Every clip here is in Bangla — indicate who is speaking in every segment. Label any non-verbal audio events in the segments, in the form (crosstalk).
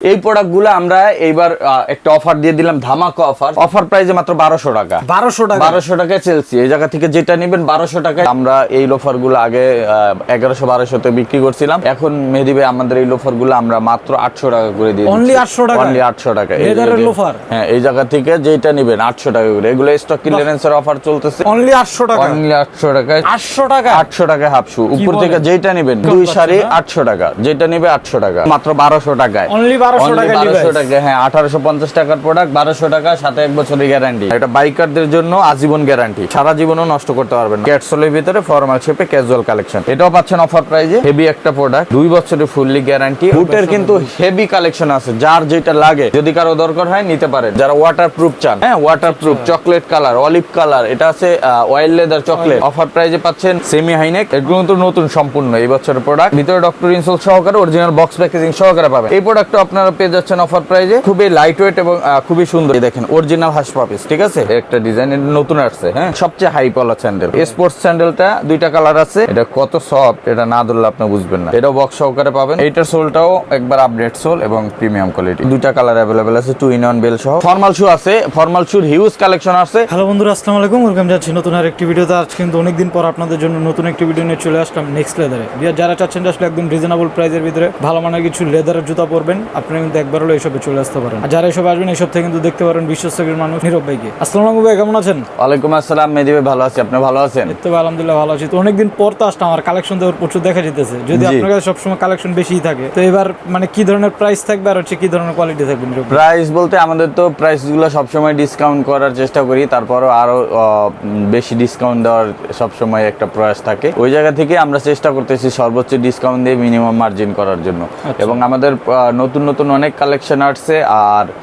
Speaker 1: এই প্রোডাক্টগুলো আমরা এইবার একটা অফার দিয়ে দিলাম ধামাকা অফার অফার প্রাইসে মাত্র বারোশো টাকা।
Speaker 2: বারোশো টাকা।
Speaker 1: বারোশো টাকায় চেলছি এই জায়গা থেকে যেটা নেবেন বারোশো টাকায়। আমরা এই লোফারগুলো আগে এগারোশো বারোশোতে বিক্রি করছিলাম। এখন মেহেদি ভাই আমাদের এই লোফারগুলো আমরা মাত্র আটশো টাকা করে দিয়ে
Speaker 2: Only 800 টাকা?
Speaker 1: অনলি আটশো টাকা
Speaker 2: loafer?
Speaker 1: হ্যাঁ এই জায়গা থেকে যেটা নেবেন আটশো টাকা করে। এগুলো স্টক ক্লিয়ারেন্সের অফার চলতেছে।
Speaker 2: অনলি আটশো টাকা।
Speaker 1: অনলি আটশো টাকায়।
Speaker 2: আটশো টাকা?
Speaker 1: আটশো টাকা হাফ শু উপর থেকে যেটা নেবেন দুই শাড়ি আটশো টাকা। যেটা নেবে আটশো টাকা। মাত্র বারোশো টাকায়।
Speaker 2: Only 1200
Speaker 1: Only
Speaker 2: টাকায়
Speaker 1: 1200
Speaker 2: device।
Speaker 1: টাকা হ্যাঁ আঠারোশো পঞ্চাশ টাকার প্রোডাক্ট বারোশো টাকা সাথে এক বছরের গ্যারান্টি এটা বাইকারদের জন্য আজীবন গ্যারান্টি সারা জীবনও নষ্ট করতে পারবেন ক্যাটসলের ভিতরে ফর্মাল শেপে ক্যাজুয়াল কালেকশন এটাও পাচ্ছেন অফার প্রাইজে হেভি একটা প্রোডাক্ট দুই বছরের ফুললি গ্যারান্টি বুটের কিন্তু হেভি কালেকশন আছে। যার যেটা লাগে যদি কারও দরকার হয় নিতে পারেন। যারা ওয়াটার প্রুফ চান হ্যাঁ waterproof chocolate colour olive colour এটা আছে অয়েল লেদার চকলেট অফার প্রাইজে পাচ্ছেন সেমি হাইনেক এগুলো তো নতুন সম্পূর্ণ। এই বছরের প্রোডাক্ট ভিতরে ডক্টর ইনসোল সহকারে অরিজিনাল বক্স প্যাকেজিং সহকারে পাবেন। এই প্রোডাক্টটা আপনারা পেয়ে যাচ্ছেন অফার প্রাইজে খুবই লাইট ওয়েট এবং খুবই সুন্দর। দেখেন অরিজিনাল হাস পাপিস ঠিক আছে? একটা ডিজাইন নতুন আসছে হ্যাঁ? সবচেয়ে হাই পলা স্যান্ডেল স্পোর্টস স্যান্ডেলটা দুইটা কালার আছে। এটা কত সফট এটা না ধরলে আপনি বুঝবেন না। এটা বক্স সহকারে পাবেন। এইটার সোলটাও একবার আপডেট সোল এবং প্রিমিয়াম কোয়ালিটি দুইটা কালার অ্যাভেলেবেল আছে টু ইন ওয়ান বেল সহ। ফর্মাল শু আছে ফর্মাল শুর হিউজ কালেকশন আছে
Speaker 2: হ্যালো বন্ধুরা, আসসালামু আলাইকুম ওয়েলকাম যাচ্ছি নতুন আর একটি ভিডিওতে। আজ কিন্তু অনেকদিন পর আপনাদের জন্য নতুন একটি ভিডিও নিয়ে চলে আসলাম নেক্সট লেদারে যারা চাচ্ছেন আসলে একদম রিজনেবল প্রাইসের ভিতরে ভালো মানের কিছু লেদারের জুতা পরবেন আপনারা কিন্তু একবার হলো এইসবে চলে আসতে পারেন। আর যারা এসব আসবেন এইসব থেকে কিন্তু দেখতে পারেন বিশ্বস্তকের মানুষ নীরব ভাইকে। আসসালামু ভাই কেমন আছেন?
Speaker 1: ওয়ালাইকুম আসসালাম মেহেদি ভাই ভালো আছি। আপনি ভালো আছেন?
Speaker 2: তো আলহামদুলিল্লাহ ভালো আছি। তো অনেকদিন পর তো আসলাম আমার কালেকশন তো প্রচুর দেখা যেতেছে। যদি আপনার কাছে সবসময় কালেকশন বেশিই থাকে তো এবার মানে কি ধরনের প্রাইস থাকবে আর হচ্ছে কি ধরনের কোয়ালিটি থাকবে
Speaker 1: প্রাইস বলতে আমাদের তো প্রাইসগুলো সবসময় ডিসকাউন্ট করার চেষ্টা করি তারপরও আরও আহ, বেশি ডিসকাউন্ট দেওয়ার সবসময় একটা প্রয়াস থাকে। ওই জায়গা থেকে আমরা চেষ্টা করতেছি সর্বোচ্চ ডিসকাউন্ট দিয়ে মিনিমাম মার্জিন করার জন্য। এবং আমাদের আহ, নতুন নতুন অনেক কালেকশন আসছে আর আহ,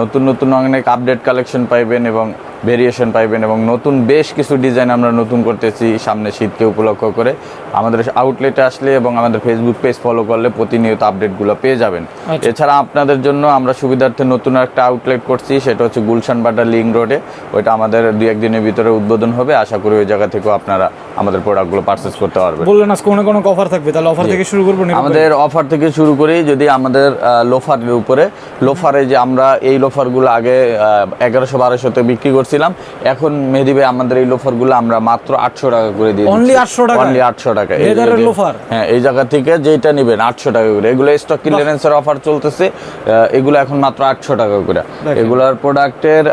Speaker 1: নতুন নতুন অনেক আপডেট কালেকশন পাইবেন এবং ভেরিয়েশন পাইবেন এবং নতুন বেশ কিছু ডিজাইন আমরা নতুন করতেছি সামনে শীতকে উপলক্ষ করে। আমাদের আউটলেটে আসলে এবং আমাদের ফেসবুক পেজ ফলো করলে প্রতিনিয়ত আপডেটগুলো পেয়ে যাবেন।
Speaker 2: আচ্ছা।
Speaker 1: এছাড়া আপনাদের জন্য আমরা সুবিধার্থে নতুন একটা আউটলেট করছি সেটা হচ্ছে গুলশান বাটা লিং রোডে ওইটা আমাদের দুই একদিনের ভিতরে উদ্বোধন হবে। আশা করি ওই জায়গা থেকেও আপনারা আমাদের প্রোডাক্টগুলো পারচেস করতে পারবেন।
Speaker 2: বললেন আজকে অনেক অনেক অফার থাকবে তাহলে অফার থেকে শুরু করব
Speaker 1: আমাদের অফার থেকে শুরু করি যদি আমাদের লোফারের উপরে। লোফারে যে আমরা এই লোফারগুলো আগে এগারোশো বারোশোতে বিক্রি করছিলাম। এখন মেহেদি ভাই আমাদের এই লোফারগুলো আমরা মাত্র আটশো টাকা করে দিই
Speaker 2: Only 800 টাকা?
Speaker 1: অনলি আটশো টাকা
Speaker 2: loafer?
Speaker 1: হ্যাঁ এই জায়গা থেকে যেটা নেবেন আটশো টাকা করে। এগুলো স্টক ক্লিয়ারেন্সের অফার চলতেছে। এগুলো এখন মাত্র আটশো টাকা করে। এগুলার প্রোডাক্টের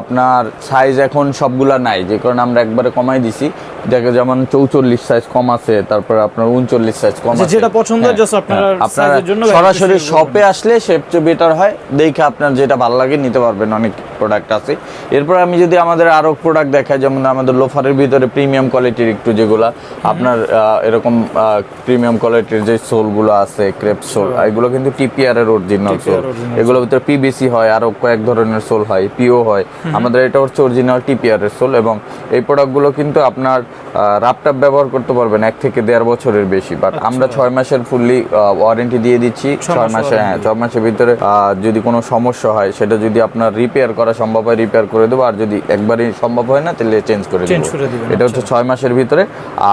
Speaker 1: আপনার সাইজ এখন সবগুলা নাই। যে কারণে আমরা একবারে কমাই দিছি। দেখে যেমন চৌচল্লিশ সাইজ কম আছে তারপর আপনার উনচল্লিশ সাইজ কম
Speaker 2: আচ্ছা,
Speaker 1: আছে।
Speaker 2: যেটা পছন্দ
Speaker 1: হ্যাঁ,
Speaker 2: আপনারা
Speaker 1: হ্যাঁ, সরাসরি শপে আসলে সবচেয়ে বেটার হয়। দেখে আপনার যেটা ভালো লাগে নিতে পারবেন অনেক প্রোডাক্ট আছে। এরপর আমি যদি আমাদের আরও প্রোডাক্ট দেখাই যেমন আমাদের লোফারের ভিতরে প্রিমিয়াম কোয়ালিটির একটু যেগুলা আপনার এরকম প্রিমিয়াম কোয়ালিটির যে সোলগুলো আছে ক্রেপ সোল এগুলো কিন্তু টিপিআর এর অরিজিনাল সোল এগুলোর ভিতরে পিবিসি হয় আরও কয়েক ধরনের সোল হয় পিও হয়। আমাদের এটা হচ্ছে অরিজিনাল টিপিআর এর সোল এবং এই প্রোডাক্টগুলো কিন্তু আপনার রাপটাপ ব্যবহার করতে পারবেন এক থেকে দেড় বছরের বেশি। বাট আমরা ছয় মাসের ফুললি ওয়ারেন্টি দিয়ে দিচ্ছি
Speaker 2: ছয়
Speaker 1: ছয়
Speaker 2: মাসে
Speaker 1: হ্যাঁ ছয় মাসের ভিতরে যদি কোনো সমস্যা হয় সেটা যদি আপনার রিপেয়ার করা সম্ভব হয় রিপেয়ার করে দেবো। আর যদি একবারই সম্ভব হয় না তাহলে চেঞ্জ করে দেবো।
Speaker 2: করে
Speaker 1: এটা হচ্ছে ছয় মাসের ভিতরে।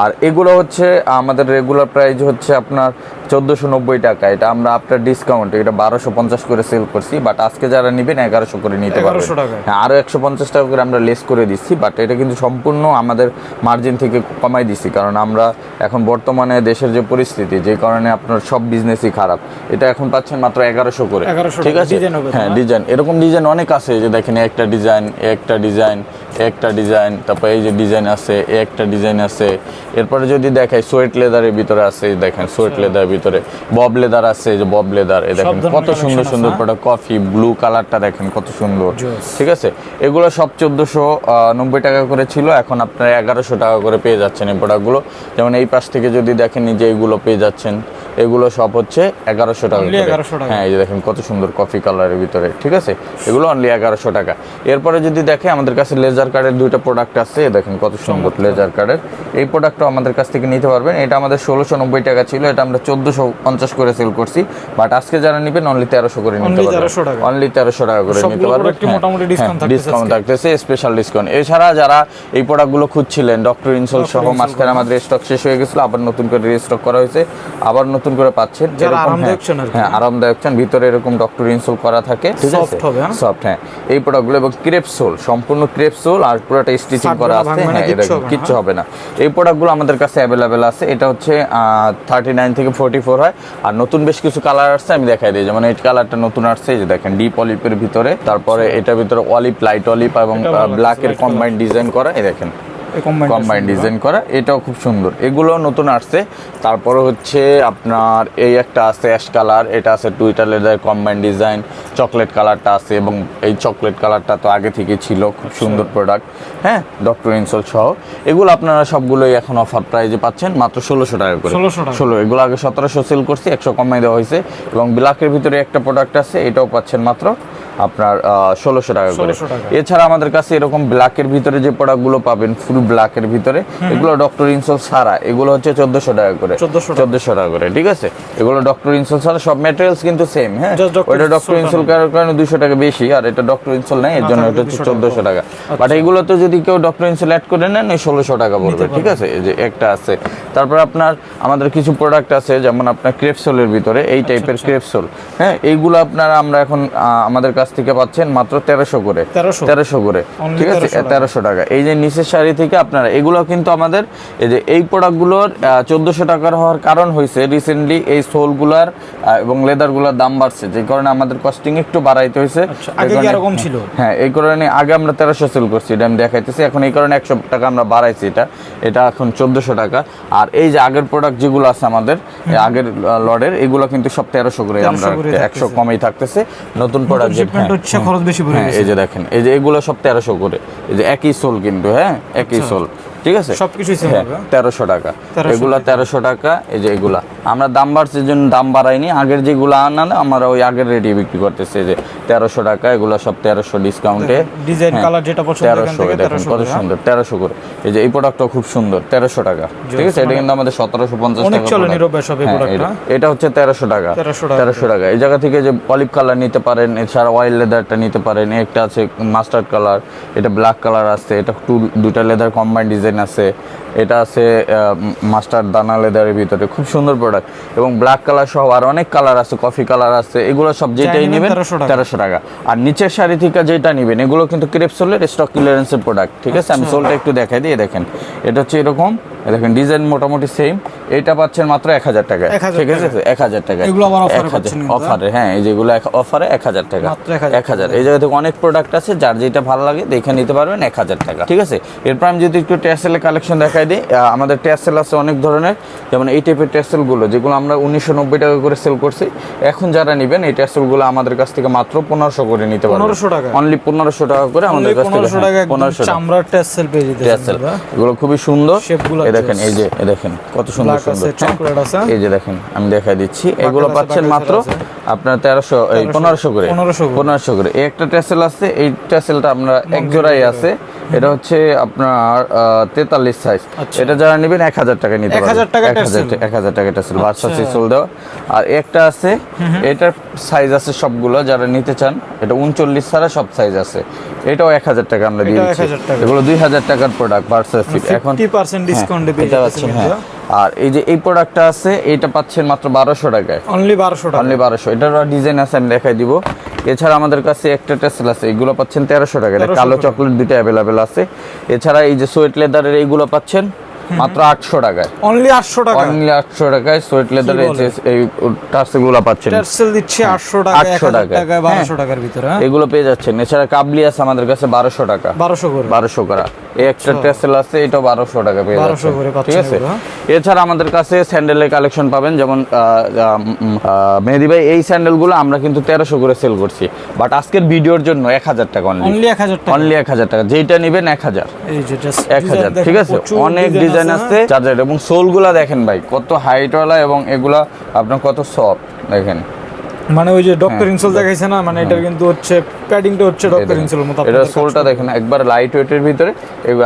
Speaker 1: আর এগুলো হচ্ছে আমাদের রেগুলার প্রাইস হচ্ছে আপনার চোদ্দোশো নব্বই টাকা। এটা আমরা আপনার ডিসকাউন্ট এটা বারোশো পঞ্চাশ করে সেল করছি। বাট আজকে যারা নেবেন এগারোশো করে নিতে পারবেন।
Speaker 2: 1100
Speaker 1: হ্যাঁ আরও একশো পঞ্চাশ টাকা করে আমরা লেস করে দিচ্ছি। বাট এটা কিন্তু সম্পূর্ণ আমাদের মার্জিন থেকে কমাই দিচ্ছি। কারণ আমরা এখন বর্তমানে দেশের যে পরিস্থিতি যে কারণে আপনার সব বিজনেসই খারাপ। এটা এখন পাচ্ছেন মাত্র এগারোশো করে। ঠিক আছে? হ্যাঁ
Speaker 2: না?
Speaker 1: ডিজাইন এরকম ডিজাইন অনেক আছে যে দেখেন একটা ডিজাইন একটা ডিজাইন একটা ডিজাইন তারপর এই যে ডিজাইন আছে একটা ডিজাইন আছে। এরপরে যদি দেখাই সোয়েট লেদারের ভিতরে আছে দেখেন সোয়েট লেদারের ভিতরে বব লেদার আছে যে বব লেদার এই দেখেন কত সুন্দর সুন্দর প্রোডাক্ট কফি ব্লু কালারটা দেখেন কত সুন্দর। ঠিক আছে? এগুলো সব চোদ্দোশো নব্বই টাকা করে ছিল এখন আপনারা এগারোশো টাকা করে পেয়ে যাচ্ছেন এই প্রোডাক্টগুলো যেমন এই পাশ থেকে যদি দেখেন যে এইগুলো পেয়ে যাচ্ছেন এগুলো সব হচ্ছে এগারোশো টাকা করে।
Speaker 2: 1100 টাকা।
Speaker 1: হ্যাঁ এই যে দেখেন কত সুন্দর কফি কালারের ভিতরে। ঠিক আছে? এগুলো অনলি এগারোশো টাকা। এরপরে যদি দেখে আমাদের কাছে লেজার কার্ডের দুইটা প্রোডাক্ট আছে দেখেন কত সুন্দর লেজার কার্ডের এই প্রোডাক্টটা আমাদের কাছ থেকে নিতে পারবেন। এটা আমাদের ষোলোশো নব্বই টাকা ছিল এটা আমরা চোদ্দোশো পঞ্চাশ করে সেল করছি। বাট আজকে যারা নেবেন অনলি তেরোশো করে নিতে পারবেন। অনলি তেরোশো টাকা করে নিতে পারবেন।
Speaker 2: product-ই মোটামুটি discount থাকতেছে
Speaker 1: ডিসকাউন্ট থাকতেছে স্পেশাল ডিসকাউন্ট এছাড়া যারা এই প্রোডাক্টগুলো খুঁজছিলেন ডক্টর ইনসোল সহ মাঝখানে আমাদের স্টক শেষ হয়ে গেছিল আবার নতুন করে রিস্টক করা হয়েছে। আবার নতুন করে পাচ্ছেন।
Speaker 2: যারা আরামদায়ক
Speaker 1: হ্যাঁ। হ্যাঁ আরামদায়ক চান ভিতরে এরকম ডক্টর ইনসোল করা থাকে। ঠিক আছে
Speaker 2: Soft হবে, হ্যাঁ?
Speaker 1: সফট হ্যাঁ। এই প্রোডাক্টগুলো এবং ক্রেপ সোল সম্পূর্ণ ক্রেপ সোল আর পুরোটা স্টিচিং করা আছে।
Speaker 2: ভাঙবে না,
Speaker 1: হ্যাঁ
Speaker 2: কিচ্ছু হবে না,
Speaker 1: কিচ্ছু হবে না। এই প্রোডাক্টগুলো আমাদের কাছে অ্যাভেলেবেল আছে। এটা হচ্ছে থার্টি নাইন থেকে ফোর্টি ফোর হয়। আর নতুন বেশ কিছু কালার আসছে আমি দেখাই দিই। যেমন এই কালারটা নতুন আসছে এই যে দেখেন ডিপ অলিপের ভিতরে। তারপরে এটার ভিতরে অলিপ লাইট অলিপ এবং ব্ল্যাকের
Speaker 2: light
Speaker 1: কম্বাইন ডিজাইন করা। এই দেখেন কম্বাইন ডিজাইন করা। এটাও খুব সুন্দর। এগুলো নতুন আসছে। তারপরে হচ্ছে আপনার এই একটা আছে অ্যাশ কালার এটা আছে টুইটার লেদার কম্বাইন ডিজাইন চকলেট কালারটা আছে এবং এই চকলেট কালারটা তো আগে থেকে ছিল খুব সুন্দর প্রোডাক্ট হ্যাঁ ডক্টর ইনসোল সহ। এগুলো আপনারা সবগুলোই এখন অফার প্রাইজে পাচ্ছেন মাত্র ষোলোশো টাকা করে।
Speaker 2: 1600 টাকা।
Speaker 1: ষোলো এগুলো আগে সতেরোশো সেল করছি একশো কমাই দেওয়া হয়েছে এবং ব্ল্যাকের ভিতরে একটা প্রোডাক্ট আছে এটাও পাচ্ছেন মাত্র আপনার ষোলোশো টাকা করে। এছাড়া আমাদের কাছে এরকম ব্ল্যাকের ভিতরে যে প্রোডাক্টগুলো পাবেন ফুল ব্ল্যাকের ভিতরে এগুলো ডক্টর ইনসোল ছাড়া এগুলো হচ্ছে চোদ্দশো টাকা করে। চোদ্দশো টাকা। করে ঠিক আছে? এগুলো ডক্টর ইনসোল ছাড়া সব ম্যাটেরিয়ালস কিন্তু সেম হ্যাঁ. ওইটা ডক্টর ইনসোল করার কারণে দুশো টাকা বেশি আর এটা ডক্টর ইনসোল নেই এর জন্য এটা হচ্ছে
Speaker 2: 200 টাকা
Speaker 1: চোদ্দশো টাকা। বাট এগুলোতে যদি কেউ ডক্টর ইনসোল অ্যাড করে নেন ওই ষোলোশো টাকা পড়বে ঠিক আছে? এই যে একটা আছে। তারপর আপনার আমাদের কিছু প্রোডাক্ট আছে যেমন আপনার ক্রেপসোলের ভিতরে এই
Speaker 2: আচ্ছা,
Speaker 1: টাইপের ক্রেপসোল হ্যাঁ? এইগুলো আপনার আমরা এখন আমাদের কাছ থেকে পাচ্ছেন মাত্র তেরোশো করে। তেরোশো? করে। ঠিক আছে? তেরোশো টাকা। এই যে নিচের শাড়ি থেকে আপনারা এগুলো কিন্তু আমাদের এই যে এই প্রোডাক্টগুলোর চোদ্দোশো টাকার হওয়ার কারণ হয়েছে রিসেন্টলি এই সোলগুলার এবং লেদারগুলোর দাম বাড়ছে যে কারণে আমাদের কস্টিং একটু বাড়াইতে হয়েছে
Speaker 2: আচ্ছা?
Speaker 1: হ্যাঁ এই কারণে আগে আমরা তেরোশো সেল করছি এটা আমি দেখাইতেছি। এখন এই কারণে একশো টাকা আমরা বাড়াইছি এটা। এটা এখন চোদ্দোশো টাকা। আর এই যে আগের প্রোডাক্ট যেগুলো আছে আমাদের আগের লডের এগুলো কিন্তু সব তেরোশো করে আমরা একশো কমেই থাকতেছে। নতুন প্রোডাক্ট
Speaker 2: হচ্ছে, খরচ বেশি পড়ে
Speaker 1: হ্যাঁ এই যে দেখেন এই যে এগুলো সব তেরোশো করে। এই যে একই সোল কিন্তু হ্যাঁ একই সোল। ঠিক আছে?
Speaker 2: সবকিছুই same
Speaker 1: হ্যাঁ
Speaker 2: হবে।
Speaker 1: তেরোশো টাকা। এগুলা তেরোশো টাকা এই যে এগুলা। আমরা দাম বাড়ছে জন্য দাম বাড়াইনি আগের যেগুলো আনা আমরা ওই আগের রেটে বিক্রি করতেছি যে তেরোশো টাকা এগুলো সব তেরোশো ডিসকাউন্টে
Speaker 2: ডিজাইন কালার যেটা পছন্দ
Speaker 1: তেরোশো
Speaker 2: 1300
Speaker 1: কত
Speaker 2: হ্যাঁ?
Speaker 1: সুন্দর তেরোশো করে। এই যে এই প্রোডাক্টটা খুব সুন্দর তেরোশো টাকা ঠিক আছে? এটা কিন্তু আমাদের সতেরোশো পঞ্চাশ টাকা হ্যাঁ, এটা- হচ্ছে তেরোশো টাকা
Speaker 2: 1300 টাকা।
Speaker 1: তেরোশো টাকা। এই জায়গা থেকে যে অলিভ কালার নিতে পারেন এছাড়া অয়েল লেদারটা নিতে পারেন একটা আছে মাস্টার্ড কালার এটা ব্ল্যাক কালার আছে এটা টু দুটা লেদার কম্বাইন ডিজাইন আছে। এটা আছে মাস্টার দানা লেদারের ভিতরে। খুব সুন্দর প্রোডাক্ট এবং ব্ল্যাক কালার সহ আর অনেক কালার আছে কফি কালার আছে। এগুলো সব যেটাই
Speaker 2: নিবেন
Speaker 1: তেরোশো টাকা। আর নিচের শাড়ি থেকে যেটা নেবেন এগুলো কিন্তু ক্রেপসোলের স্টক ক্লিয়ারেন্সের প্রোডাক্ট ঠিক আছে? আমি সোলটা একটু দেখাই দিয়ে দেখেন। এটা হচ্ছে এরকম দেখেন ডিজাইন মোটামুটি সেম এটা পাচ্ছেন মাত্র এক হাজার টাকা ঠিক আছে? এক হাজার টাকা। অফারে হ্যাঁ? এই যেগুলো অফারে এক হাজার টাকা। এক হাজার এই জায়গা থেকে অনেক প্রোডাক্ট আছে যার যেটা ভালো লাগে দেখে নিতে পারবেন এক হাজার টাকা ঠিক আছে? এরপর আমি যদি একটু ট্যাসেলের কালেকশন দেখাই দিই আমাদের ট্যাসেল আছে অনেক ধরনের। যেমন এই টাইপের ট্যাসেলগুলো যেগুলো আমরা উনিশশো নব্বই টাকা করে সেল করছি। এখন যারা নেবেন এই ট্যাসেলগুলো আমাদের কাছ থেকে মাত্র পনেরোশো করে নিতে পারবেন।
Speaker 2: 1500 টাকা?
Speaker 1: অনলি পনেরোশো টাকা করে আমাদের কাছ থেকে।
Speaker 2: পনেরোশো
Speaker 1: পনেরোশো
Speaker 2: চামড়ার টেসেল পেয়ে যেতে
Speaker 1: ট্যাসেল এগুলো খুবই সুন্দর। এই দেখেন এই যে দেখেন কত সুন্দর সুন্দর। এই যে দেখেন আমি দেখাই দিচ্ছি। এগুলো পাচ্ছেন মাত্র। আপনার তেরোশো এই পনেরোশো করে।
Speaker 2: 1500
Speaker 1: পনেরোশো করে। এই একটা ট্যাসেল আছে এই ট্যাসেলটা আমরা এক জোড়াই আছে। এটা হচ্ছে আপনার তেতাল্লিশ সাইজ
Speaker 2: আচ্ছা।
Speaker 1: এটা যারা নেবেন এক হাজার টাকা নিতে
Speaker 2: 1000
Speaker 1: এক হাজার টাকা ট্যাসেল বাদশা। সিসল দেওয়া। আর একটা আছে এটার সাইজ আছে সবগুলো যারা নিতে চান এটা উনচল্লিশ ছাড়া সব সাইজ আছে। এটাও এক হাজার টাকা আমরা দিয়ে দিচ্ছি। এগুলো দুই হাজার টাকার প্রোডাক্ট ভার্সা এখন
Speaker 2: 50% discount এ
Speaker 1: হ্যাঁ, এটা হ্যাঁ।
Speaker 2: কিন্তু।
Speaker 1: আর এই যে এই প্রোডাক্টটা আছে এটা পাচ্ছেন মাত্র বারোশো টাকায়।
Speaker 2: অনলি বারোশো টাকা
Speaker 1: অনলি বারোশো। এটার ডিজাইন আছে আমি দেখাই দিব। এছাড়া আমাদের কাছে একটা টেসেল আছে এগুলো পাচ্ছেন তেরোশো টাকা। কালো চকলেট দুটো অ্যাভেলেবেল আছে। এছাড়া এই যে সোয়েট লেদারের এইগুলো পাচ্ছেন (laughs) মাত্র আটশো টাকায়।
Speaker 2: অনলি আটশো টাকা
Speaker 1: অনলি আটশো টাকায় সোয়েট লেদারের এই যে এই টার্সেলগুলো পাচ্ছেন।
Speaker 2: টেসেল দিচ্ছে আটশো টাকা এক
Speaker 1: 800
Speaker 2: হাজার
Speaker 1: টাকায়।
Speaker 2: টাকা বারোশো টাকার ভিতরে হ্যাঁ?
Speaker 1: এগুলো পেয়ে যাচ্ছেন। এছাড়া কাবলি আছে আমাদের কাছে বারোশো টাকা।
Speaker 2: বারোশো করে।
Speaker 1: বারোশো করা। এই একটা টেসেল আছে এটাও বারোশো টাকা পেয়ে
Speaker 2: 1200
Speaker 1: যাচ্ছেন।
Speaker 2: করে পাচ্ছেন
Speaker 1: ঠিক আছে? এছাড়া আমাদের কাছে স্যান্ডেলের কালেকশন পাবেন যেমন মেহেদি ভাই এই স্যান্ডেলগুলো আমরা কিন্তু তেরোশো করে সেল করছি। বাট আজকের ভিডিওর জন্য এক হাজার টাকা অনলি
Speaker 2: এক হাজার টাকা।
Speaker 1: অনলি এক হাজার টাকা। যেইটা নেবেন এক হাজার। এক হাজার ঠিক আছে? অনেক ডিজাইন
Speaker 2: হ্যাঁ?
Speaker 1: আছে চার্জার এবং সোলগুলা দেখেন ভাই কত হাইটওয়ালা এবং এগুলা আপনার কত সফট দেখেন।
Speaker 2: মানে ওই যে ডক্টর ইনসোল দেখাইছে না? মানে এটার কিন্তু হচ্ছে প্যাডিংটা হচ্ছে ডক্টর ইনসোলের মতো
Speaker 1: এটা সোলটা দেখেন একবার লাইট ওয়েটের ভিতরে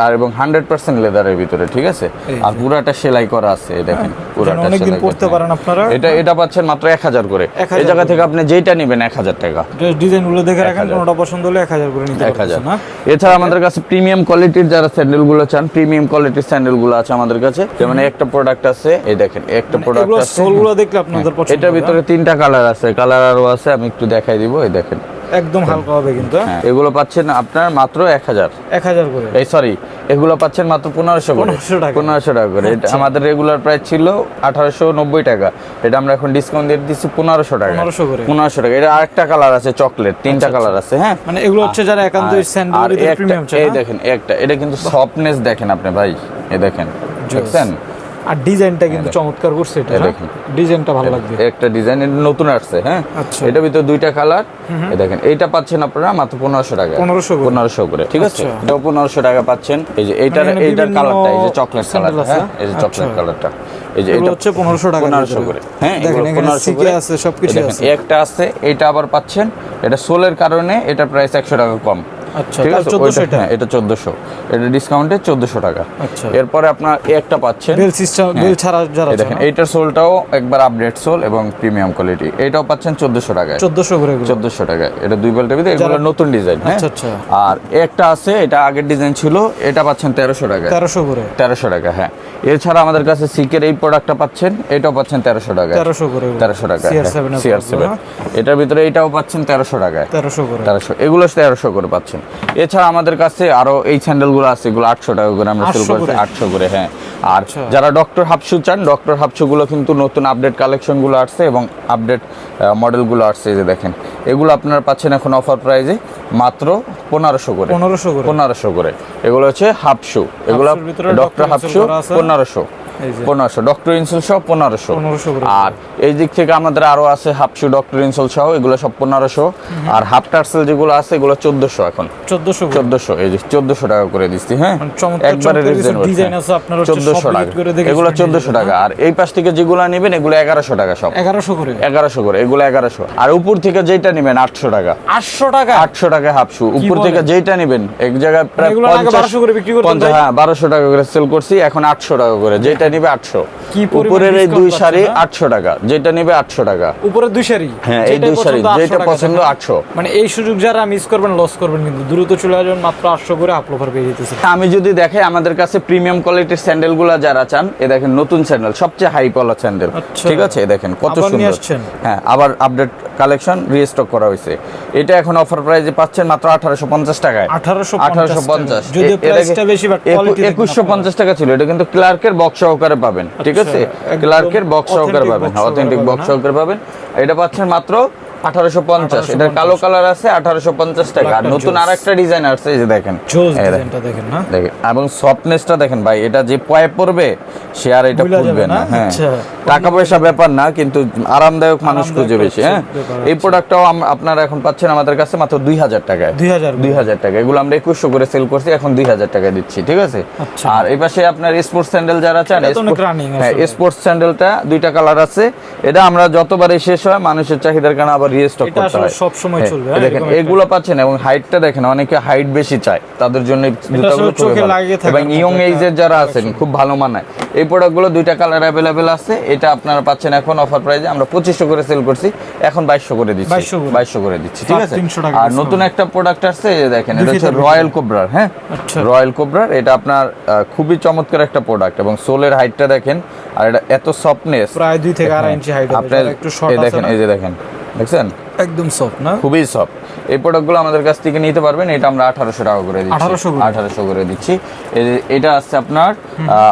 Speaker 1: আর এবং হান্ড্রেড পার্সেন্ট লেদারের ভিতরে ঠিক আছে? আর পুরাটা সেলাই করা আছে দেখেন পুরাটা
Speaker 2: হ্যাঁ, অনেকদিন পড়তে পারেন আপনারা।
Speaker 1: এটা এটা পাচ্ছেন মাত্র এক হাজার করে। এই জায়গা থেকে আপনি যেইটা নেবেন এক হাজার টাকা।
Speaker 2: ডিজাইনগুলো দেখে রাখেন কোনটা পছন্দ হলে এক হাজার করে নিতে পারবেন না?
Speaker 1: এছাড়া আমাদের কাছে প্রিমিয়াম কোয়ালিটির যারা স্যান্ডেলগুলো চান প্রিমিয়াম কোয়ালিটির স্যান্ডেলগুলো আছে আমাদের কাছে। যেমন একটা প্রোডাক্ট আছে এই দেখেন একটা প্রোডাক্ট আছে।
Speaker 2: সোলগুলো দেখলে আপনাদের পছন্দ
Speaker 1: এটার ভিতরে তিনটা কালার আছে কালার আরও আছে আমি একটু দেখাই দিব এই দেখেন?
Speaker 2: একদম হালকা হবে কিন্তু হ্যাঁ?
Speaker 1: হ্যাঁ এগুলো পাচ্ছেন আপনার মাত্র এক হাজার।
Speaker 2: এক হাজার করে।
Speaker 1: এই সরি এগুলো পাচ্ছেন মাত্র পনেরোশো করে।
Speaker 2: 1500 টাকা।
Speaker 1: পনেরোশো টাকা করে। এটা আমাদের রেগুলার প্রাইস ছিল আঠারোশো নব্বই টাকা। এটা আমরা এখন ডিসকাউন্ট দিয়ে দিচ্ছি পনেরোশো টাকা।
Speaker 2: 1500 করে।
Speaker 1: পনেরোশো টাকা। এটা আরেকটা কালার আছে চকলেট তিনটা কালার আছে হ্যাঁ?
Speaker 2: মানে এগুলো হচ্ছে যারা একান্ত
Speaker 1: আর- এই দেখেন একটা। এটা কিন্তু সফটনেস দেখেন আপনি ভাই। এই দেখেন দেখছেন?
Speaker 2: আর ডিজাইনটা কিন্তু চমৎকার করছে এটা
Speaker 1: দেখেন।
Speaker 2: ডিজাইনটা ভালো লাগবে।
Speaker 1: একটা ডিজাইন নতুন আসছে হ্যাঁ?
Speaker 2: আচ্ছা।
Speaker 1: এটা ভিতরে দুইটা কালার। দেখেন এইটা পাচ্ছেন আপনারা মাত্র পনেরোশো টাকা।
Speaker 2: 1500 করে।
Speaker 1: পনেরোশো করে ঠিক আছে?
Speaker 2: আচ্ছা।
Speaker 1: এটাও পনেরোশো টাকা পাচ্ছেন। এই যে এইটার এইটার কালারটা এই যে চকলেট কালার হ্যাঁ? এই যে চকলেট
Speaker 2: আচ্ছা।
Speaker 1: কালারটা। এই যে এটা
Speaker 2: হচ্ছে 1500 টাকার
Speaker 1: পনেরোশো করে হ্যাঁ?
Speaker 2: দেখেন,
Speaker 1: এগুলো
Speaker 2: এখানে
Speaker 1: 1500
Speaker 2: সিকে
Speaker 1: করে।
Speaker 2: আছে, সবকিছু আছে।
Speaker 1: একটা আছে এটা আবার পাচ্ছেন। এটা সোলের কারণে এটা প্রাইস একশো টাকা কম। ঠিক আছে
Speaker 2: 1400
Speaker 1: ওইটা-
Speaker 2: এটা?
Speaker 1: হ্যাঁ এটা চোদ্দশো। এটা ডিসকাউন্টে চোদ্দশো টাকা। এরপরে আপনার একটা পাচ্ছেন
Speaker 2: বেল সিস্টেম বেল ছাড়া যারা
Speaker 1: দেখেন এইটার সোলটাও একবার আপডেট সোল এবং প্রিমিয়াম কোয়ালিটি এটাও পাচ্ছেন চোদ্দশো টাকায়।
Speaker 2: 1400 করে এগুলো।
Speaker 1: টাকায়। এটা দুই বেল্টের ভিতরে এগুলো নতুন ডিজাইন হ্যাঁ? আর একটা আছে এটা আগের ডিজাইন ছিল এটা পাচ্ছেন তেরোশো টাকায়।
Speaker 2: 1300 করে।
Speaker 1: তেরোশো টাকা হ্যাঁ। এছাড়া আমাদের কাছে সিকের এই প্রোডাক্টটা পাচ্ছেন এটাও পাচ্ছেন তেরোশো টাকায়।
Speaker 2: 1300 করে
Speaker 1: তেরোশো টাকা
Speaker 2: CR7 এর
Speaker 1: সিআর সেভেন এটার ভিতরে এটাও পাচ্ছেন তেরোশো টাকায়।
Speaker 2: 1300 করে।
Speaker 1: তেরোশো এগুলো তেরোশো করে পাচ্ছেন। এছাড়া আমাদের কাছে আরও এই স্যান্ডেলগুলো আছে এগুলো আটশো টাকা করে আমরা সেল করছি আটশো করে হ্যাঁ। আর
Speaker 2: আচ্ছা।
Speaker 1: যারা ডক্টর হাফশু চান ডক্টর হাফশুগুলো কিন্তু নতুন আপডেট কালেকশনগুলো আসছে এবং আপডেট মডেলগুলো আসছে যে দেখেন। এগুলো আপনারা পাচ্ছেন এখন অফার প্রাইজে মাত্র পনেরোশো করে।
Speaker 2: 1500 করে?
Speaker 1: পনেরোশো করে। এগুলো হচ্ছে হাফশু এগুলো ডক্টর
Speaker 2: আছে।
Speaker 1: পনেরোশো। পনেরোশো। ডক্টর ইনসুল সহ পনেরোশো। আর এই দিক থেকে আমাদের আরও আছে হাফশু ডক্টর ইনসোল সহ এগুলো সব পনেরোশো। আর হাফ টার্সেল যেগুলো আছে এগুলো চোদ্দশো এখন।
Speaker 2: 1400 করে।
Speaker 1: চোদ্দশো এই যে চোদ্দশো টাকা করে দিচ্ছি হ্যাঁ?
Speaker 2: মানে
Speaker 1: একবারে হ্যাঁ। চোদ্দশো টাকা। এগুলো চোদ্দশো টাকা। আর এই পাশ থেকে যেগুলো নেবেন এগুলো এগারোশো টাকা সব।
Speaker 2: 1100 করে।
Speaker 1: এগারোশো করে এগুলো এগারোশো। আর উপর থেকে যেটা নেবেন আটশো টাকা।
Speaker 2: 800 টাকা?
Speaker 1: আটশো টাকা হাফশু উপর থেকে যেটা নেবেন এক জায়গায় প্রায় পঞ্চাশ
Speaker 2: 1200 করে বিক্রি করতেন
Speaker 1: পঞ্চাশ
Speaker 2: ভাই?
Speaker 1: হ্যাঁ বারোশো টাকা করে সেল করছি এখন আটশো টাকা করে। যেটা নিবে আটশো।
Speaker 2: কি
Speaker 1: উপরের এই দুই শাড়ি আটশো টাকা যেটা নিবে আটশো টাকা।
Speaker 2: উপরে দুই শাড়ি?
Speaker 1: হ্যাঁ, এই দুই শাড়ি, যেটা পছন্দ। 800
Speaker 2: মানে এই সুযোগ যারা মিস করবেন লস করবেন কিন্তু দ্রুত চলে আসবেন মাত্র 800 করে আপলোড পেয়ে যেতেছে।
Speaker 1: আমি যদি দেখাই আমাদের কাছে প্রিমিয়াম কোয়ালিটির স্যান্ডেলগুলো যারা চান এ দেখেন নতুন স্যান্ডেল সবচেয়ে হাই পলা স্যান্ডেল। ঠিক আছে? এ দেখেন কত সুন্দর। হ্যাঁ আবার আপডেট কালেকশন রিস্টক করা হয়েছে। এটা এখন অফার প্রাইসে পাচ্ছেন মাত্র আঠারোশো পঞ্চাশ টাকায়।
Speaker 2: 1850
Speaker 1: আঠারোশো পঞ্চাশ। একুশশো পঞ্চাশ টাকা ছিল। এটা কিন্তু ক্লার্কের বক্স সহকারে পাবেন ঠিক
Speaker 2: আচ্ছা,
Speaker 1: আছে ক্লার্কের বক্স সহকারে পাবেন অথেন্টিক বক্স সহকারে পাবেন। এটা পাচ্ছেন মাত্র আঠারোশো পঞ্চাশ। এটা কালো কালার আছে আঠারোশো পঞ্চাশ টাকা। আর নতুন আর একটা ডিজাইন আসছে এই যে দেখেন। দেখেন।
Speaker 2: না?
Speaker 1: দেখেন এবং সফটনেসটা দেখেন ভাই এটা যে পয়ে পড়বে সে আর এটা
Speaker 2: ভুলা
Speaker 1: না
Speaker 2: না?
Speaker 1: হ্যাঁ।
Speaker 2: আচ্ছা।
Speaker 1: টাকা পয়সা ব্যাপার না কিন্তু আরামদায়ক মানুষ খুঁজে বেশি হ্যাঁ। এই প্রোডাক্টটাও আপনারা এখন পাচ্ছেন আমাদের কাছে মাত্র দুই হাজার টাকায়।
Speaker 2: 2000
Speaker 1: দুই হাজার টাকা। এগুলো আমরা একুশশো করে সেল করছি এখন দুই হাজার টাকা দিচ্ছি ঠিক আছে?
Speaker 2: আচ্ছা।
Speaker 1: আর এই পাশে আপনার স্পোর্টস স্যান্ডেল যারা চান হ্যাঁ। স্পোর্টস স্যান্ডেলটা দুইটা কালার আছে। এটা আমরা যতবারই শেষ হয় মানুষের চাহিদার কারণে আবার রিস্টক
Speaker 2: এটা
Speaker 1: করতে হয়।
Speaker 2: সব সময়
Speaker 1: হ্যাঁ,
Speaker 2: চলবে, হ্যাঁ,
Speaker 1: দেখেন এগুলো পাচ্ছেন এবং হাইটটা দেখেন অনেকে হাইট বেশি চায় তাদের জন্য জুতাগুলো
Speaker 2: চোখে। লাগিয়ে
Speaker 1: এবং ইয়ং এজের যারা আছেন খুব ভালো মানায়। এই প্রোডাক্টগুলো দুইটা কালার অ্যাভেলেবেল আছে এটা আপনারা পাচ্ছেন এখন অফার প্রাইসে আমরা পঁচিশশো করে সেল করছি এখন বাইশশো করে দিচ্ছি। বাইশশো করে। দিচ্ছি ঠিক আছে? আর নতুন একটা প্রোডাক্ট আসছে দেখেন এটা হচ্ছে রয়্যাল কোবরার হ্যাঁ?
Speaker 2: আচ্ছা।
Speaker 1: রয়্যাল কোবরার এটা আপনার খুবই চমৎকার একটা প্রোডাক্ট এবং সোলের হাইটটা দেখেন আর এটা এত সফটনেস
Speaker 2: প্রায় 2 থেকে 2.5 ইঞ্চি হাইট
Speaker 1: আপনার
Speaker 2: একটু শর্ট
Speaker 1: দেখেন এই যে দেখেন। দেখছেন?
Speaker 2: একদম সফট না?
Speaker 1: খুবই সফট এই প্রোডাক্টগুলো আমাদের কাছ থেকে নিতে পারবেন এটা আমরা আঠারোশো টাকা করে দিচ্ছি।
Speaker 2: 1800 করে?
Speaker 1: আঠারোশো করে দিচ্ছি। এটা আছে আপনার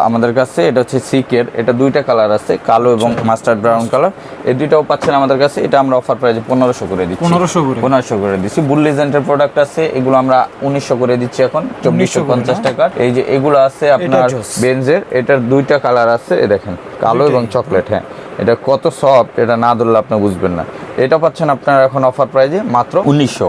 Speaker 1: আমাদের কাছে এটা হচ্ছে সিকের এটা দুইটা কালার আছে কালো এবং। মাস্টার্ড ব্রাউন কালার এই দুইটাও পাচ্ছেন আমাদের কাছে এটা আমরা অফার প্রাইজে পনেরোশো করে দিচ্ছি।
Speaker 2: 1500 করে।
Speaker 1: পনেরোশো করে দিচ্ছি। বুল লিজেন্টের প্রোডাক্ট আছে এগুলো আমরা উনিশশো করে দিচ্ছি এখন চব্বিশশো পঞ্চাশ? টাকার এই যে এগুলো আছে আপনার
Speaker 2: জোস।
Speaker 1: বেনজের এটার দুইটা কালার আছে এই দেখেন কালো এবং চকলেট হ্যাঁ। এটা কত সফট এটা না ধরলে আপনি বুঝবেন না। এটা পাচ্ছেন আপনার এখন অফার প্রাইজে মাত্র উনিশশো।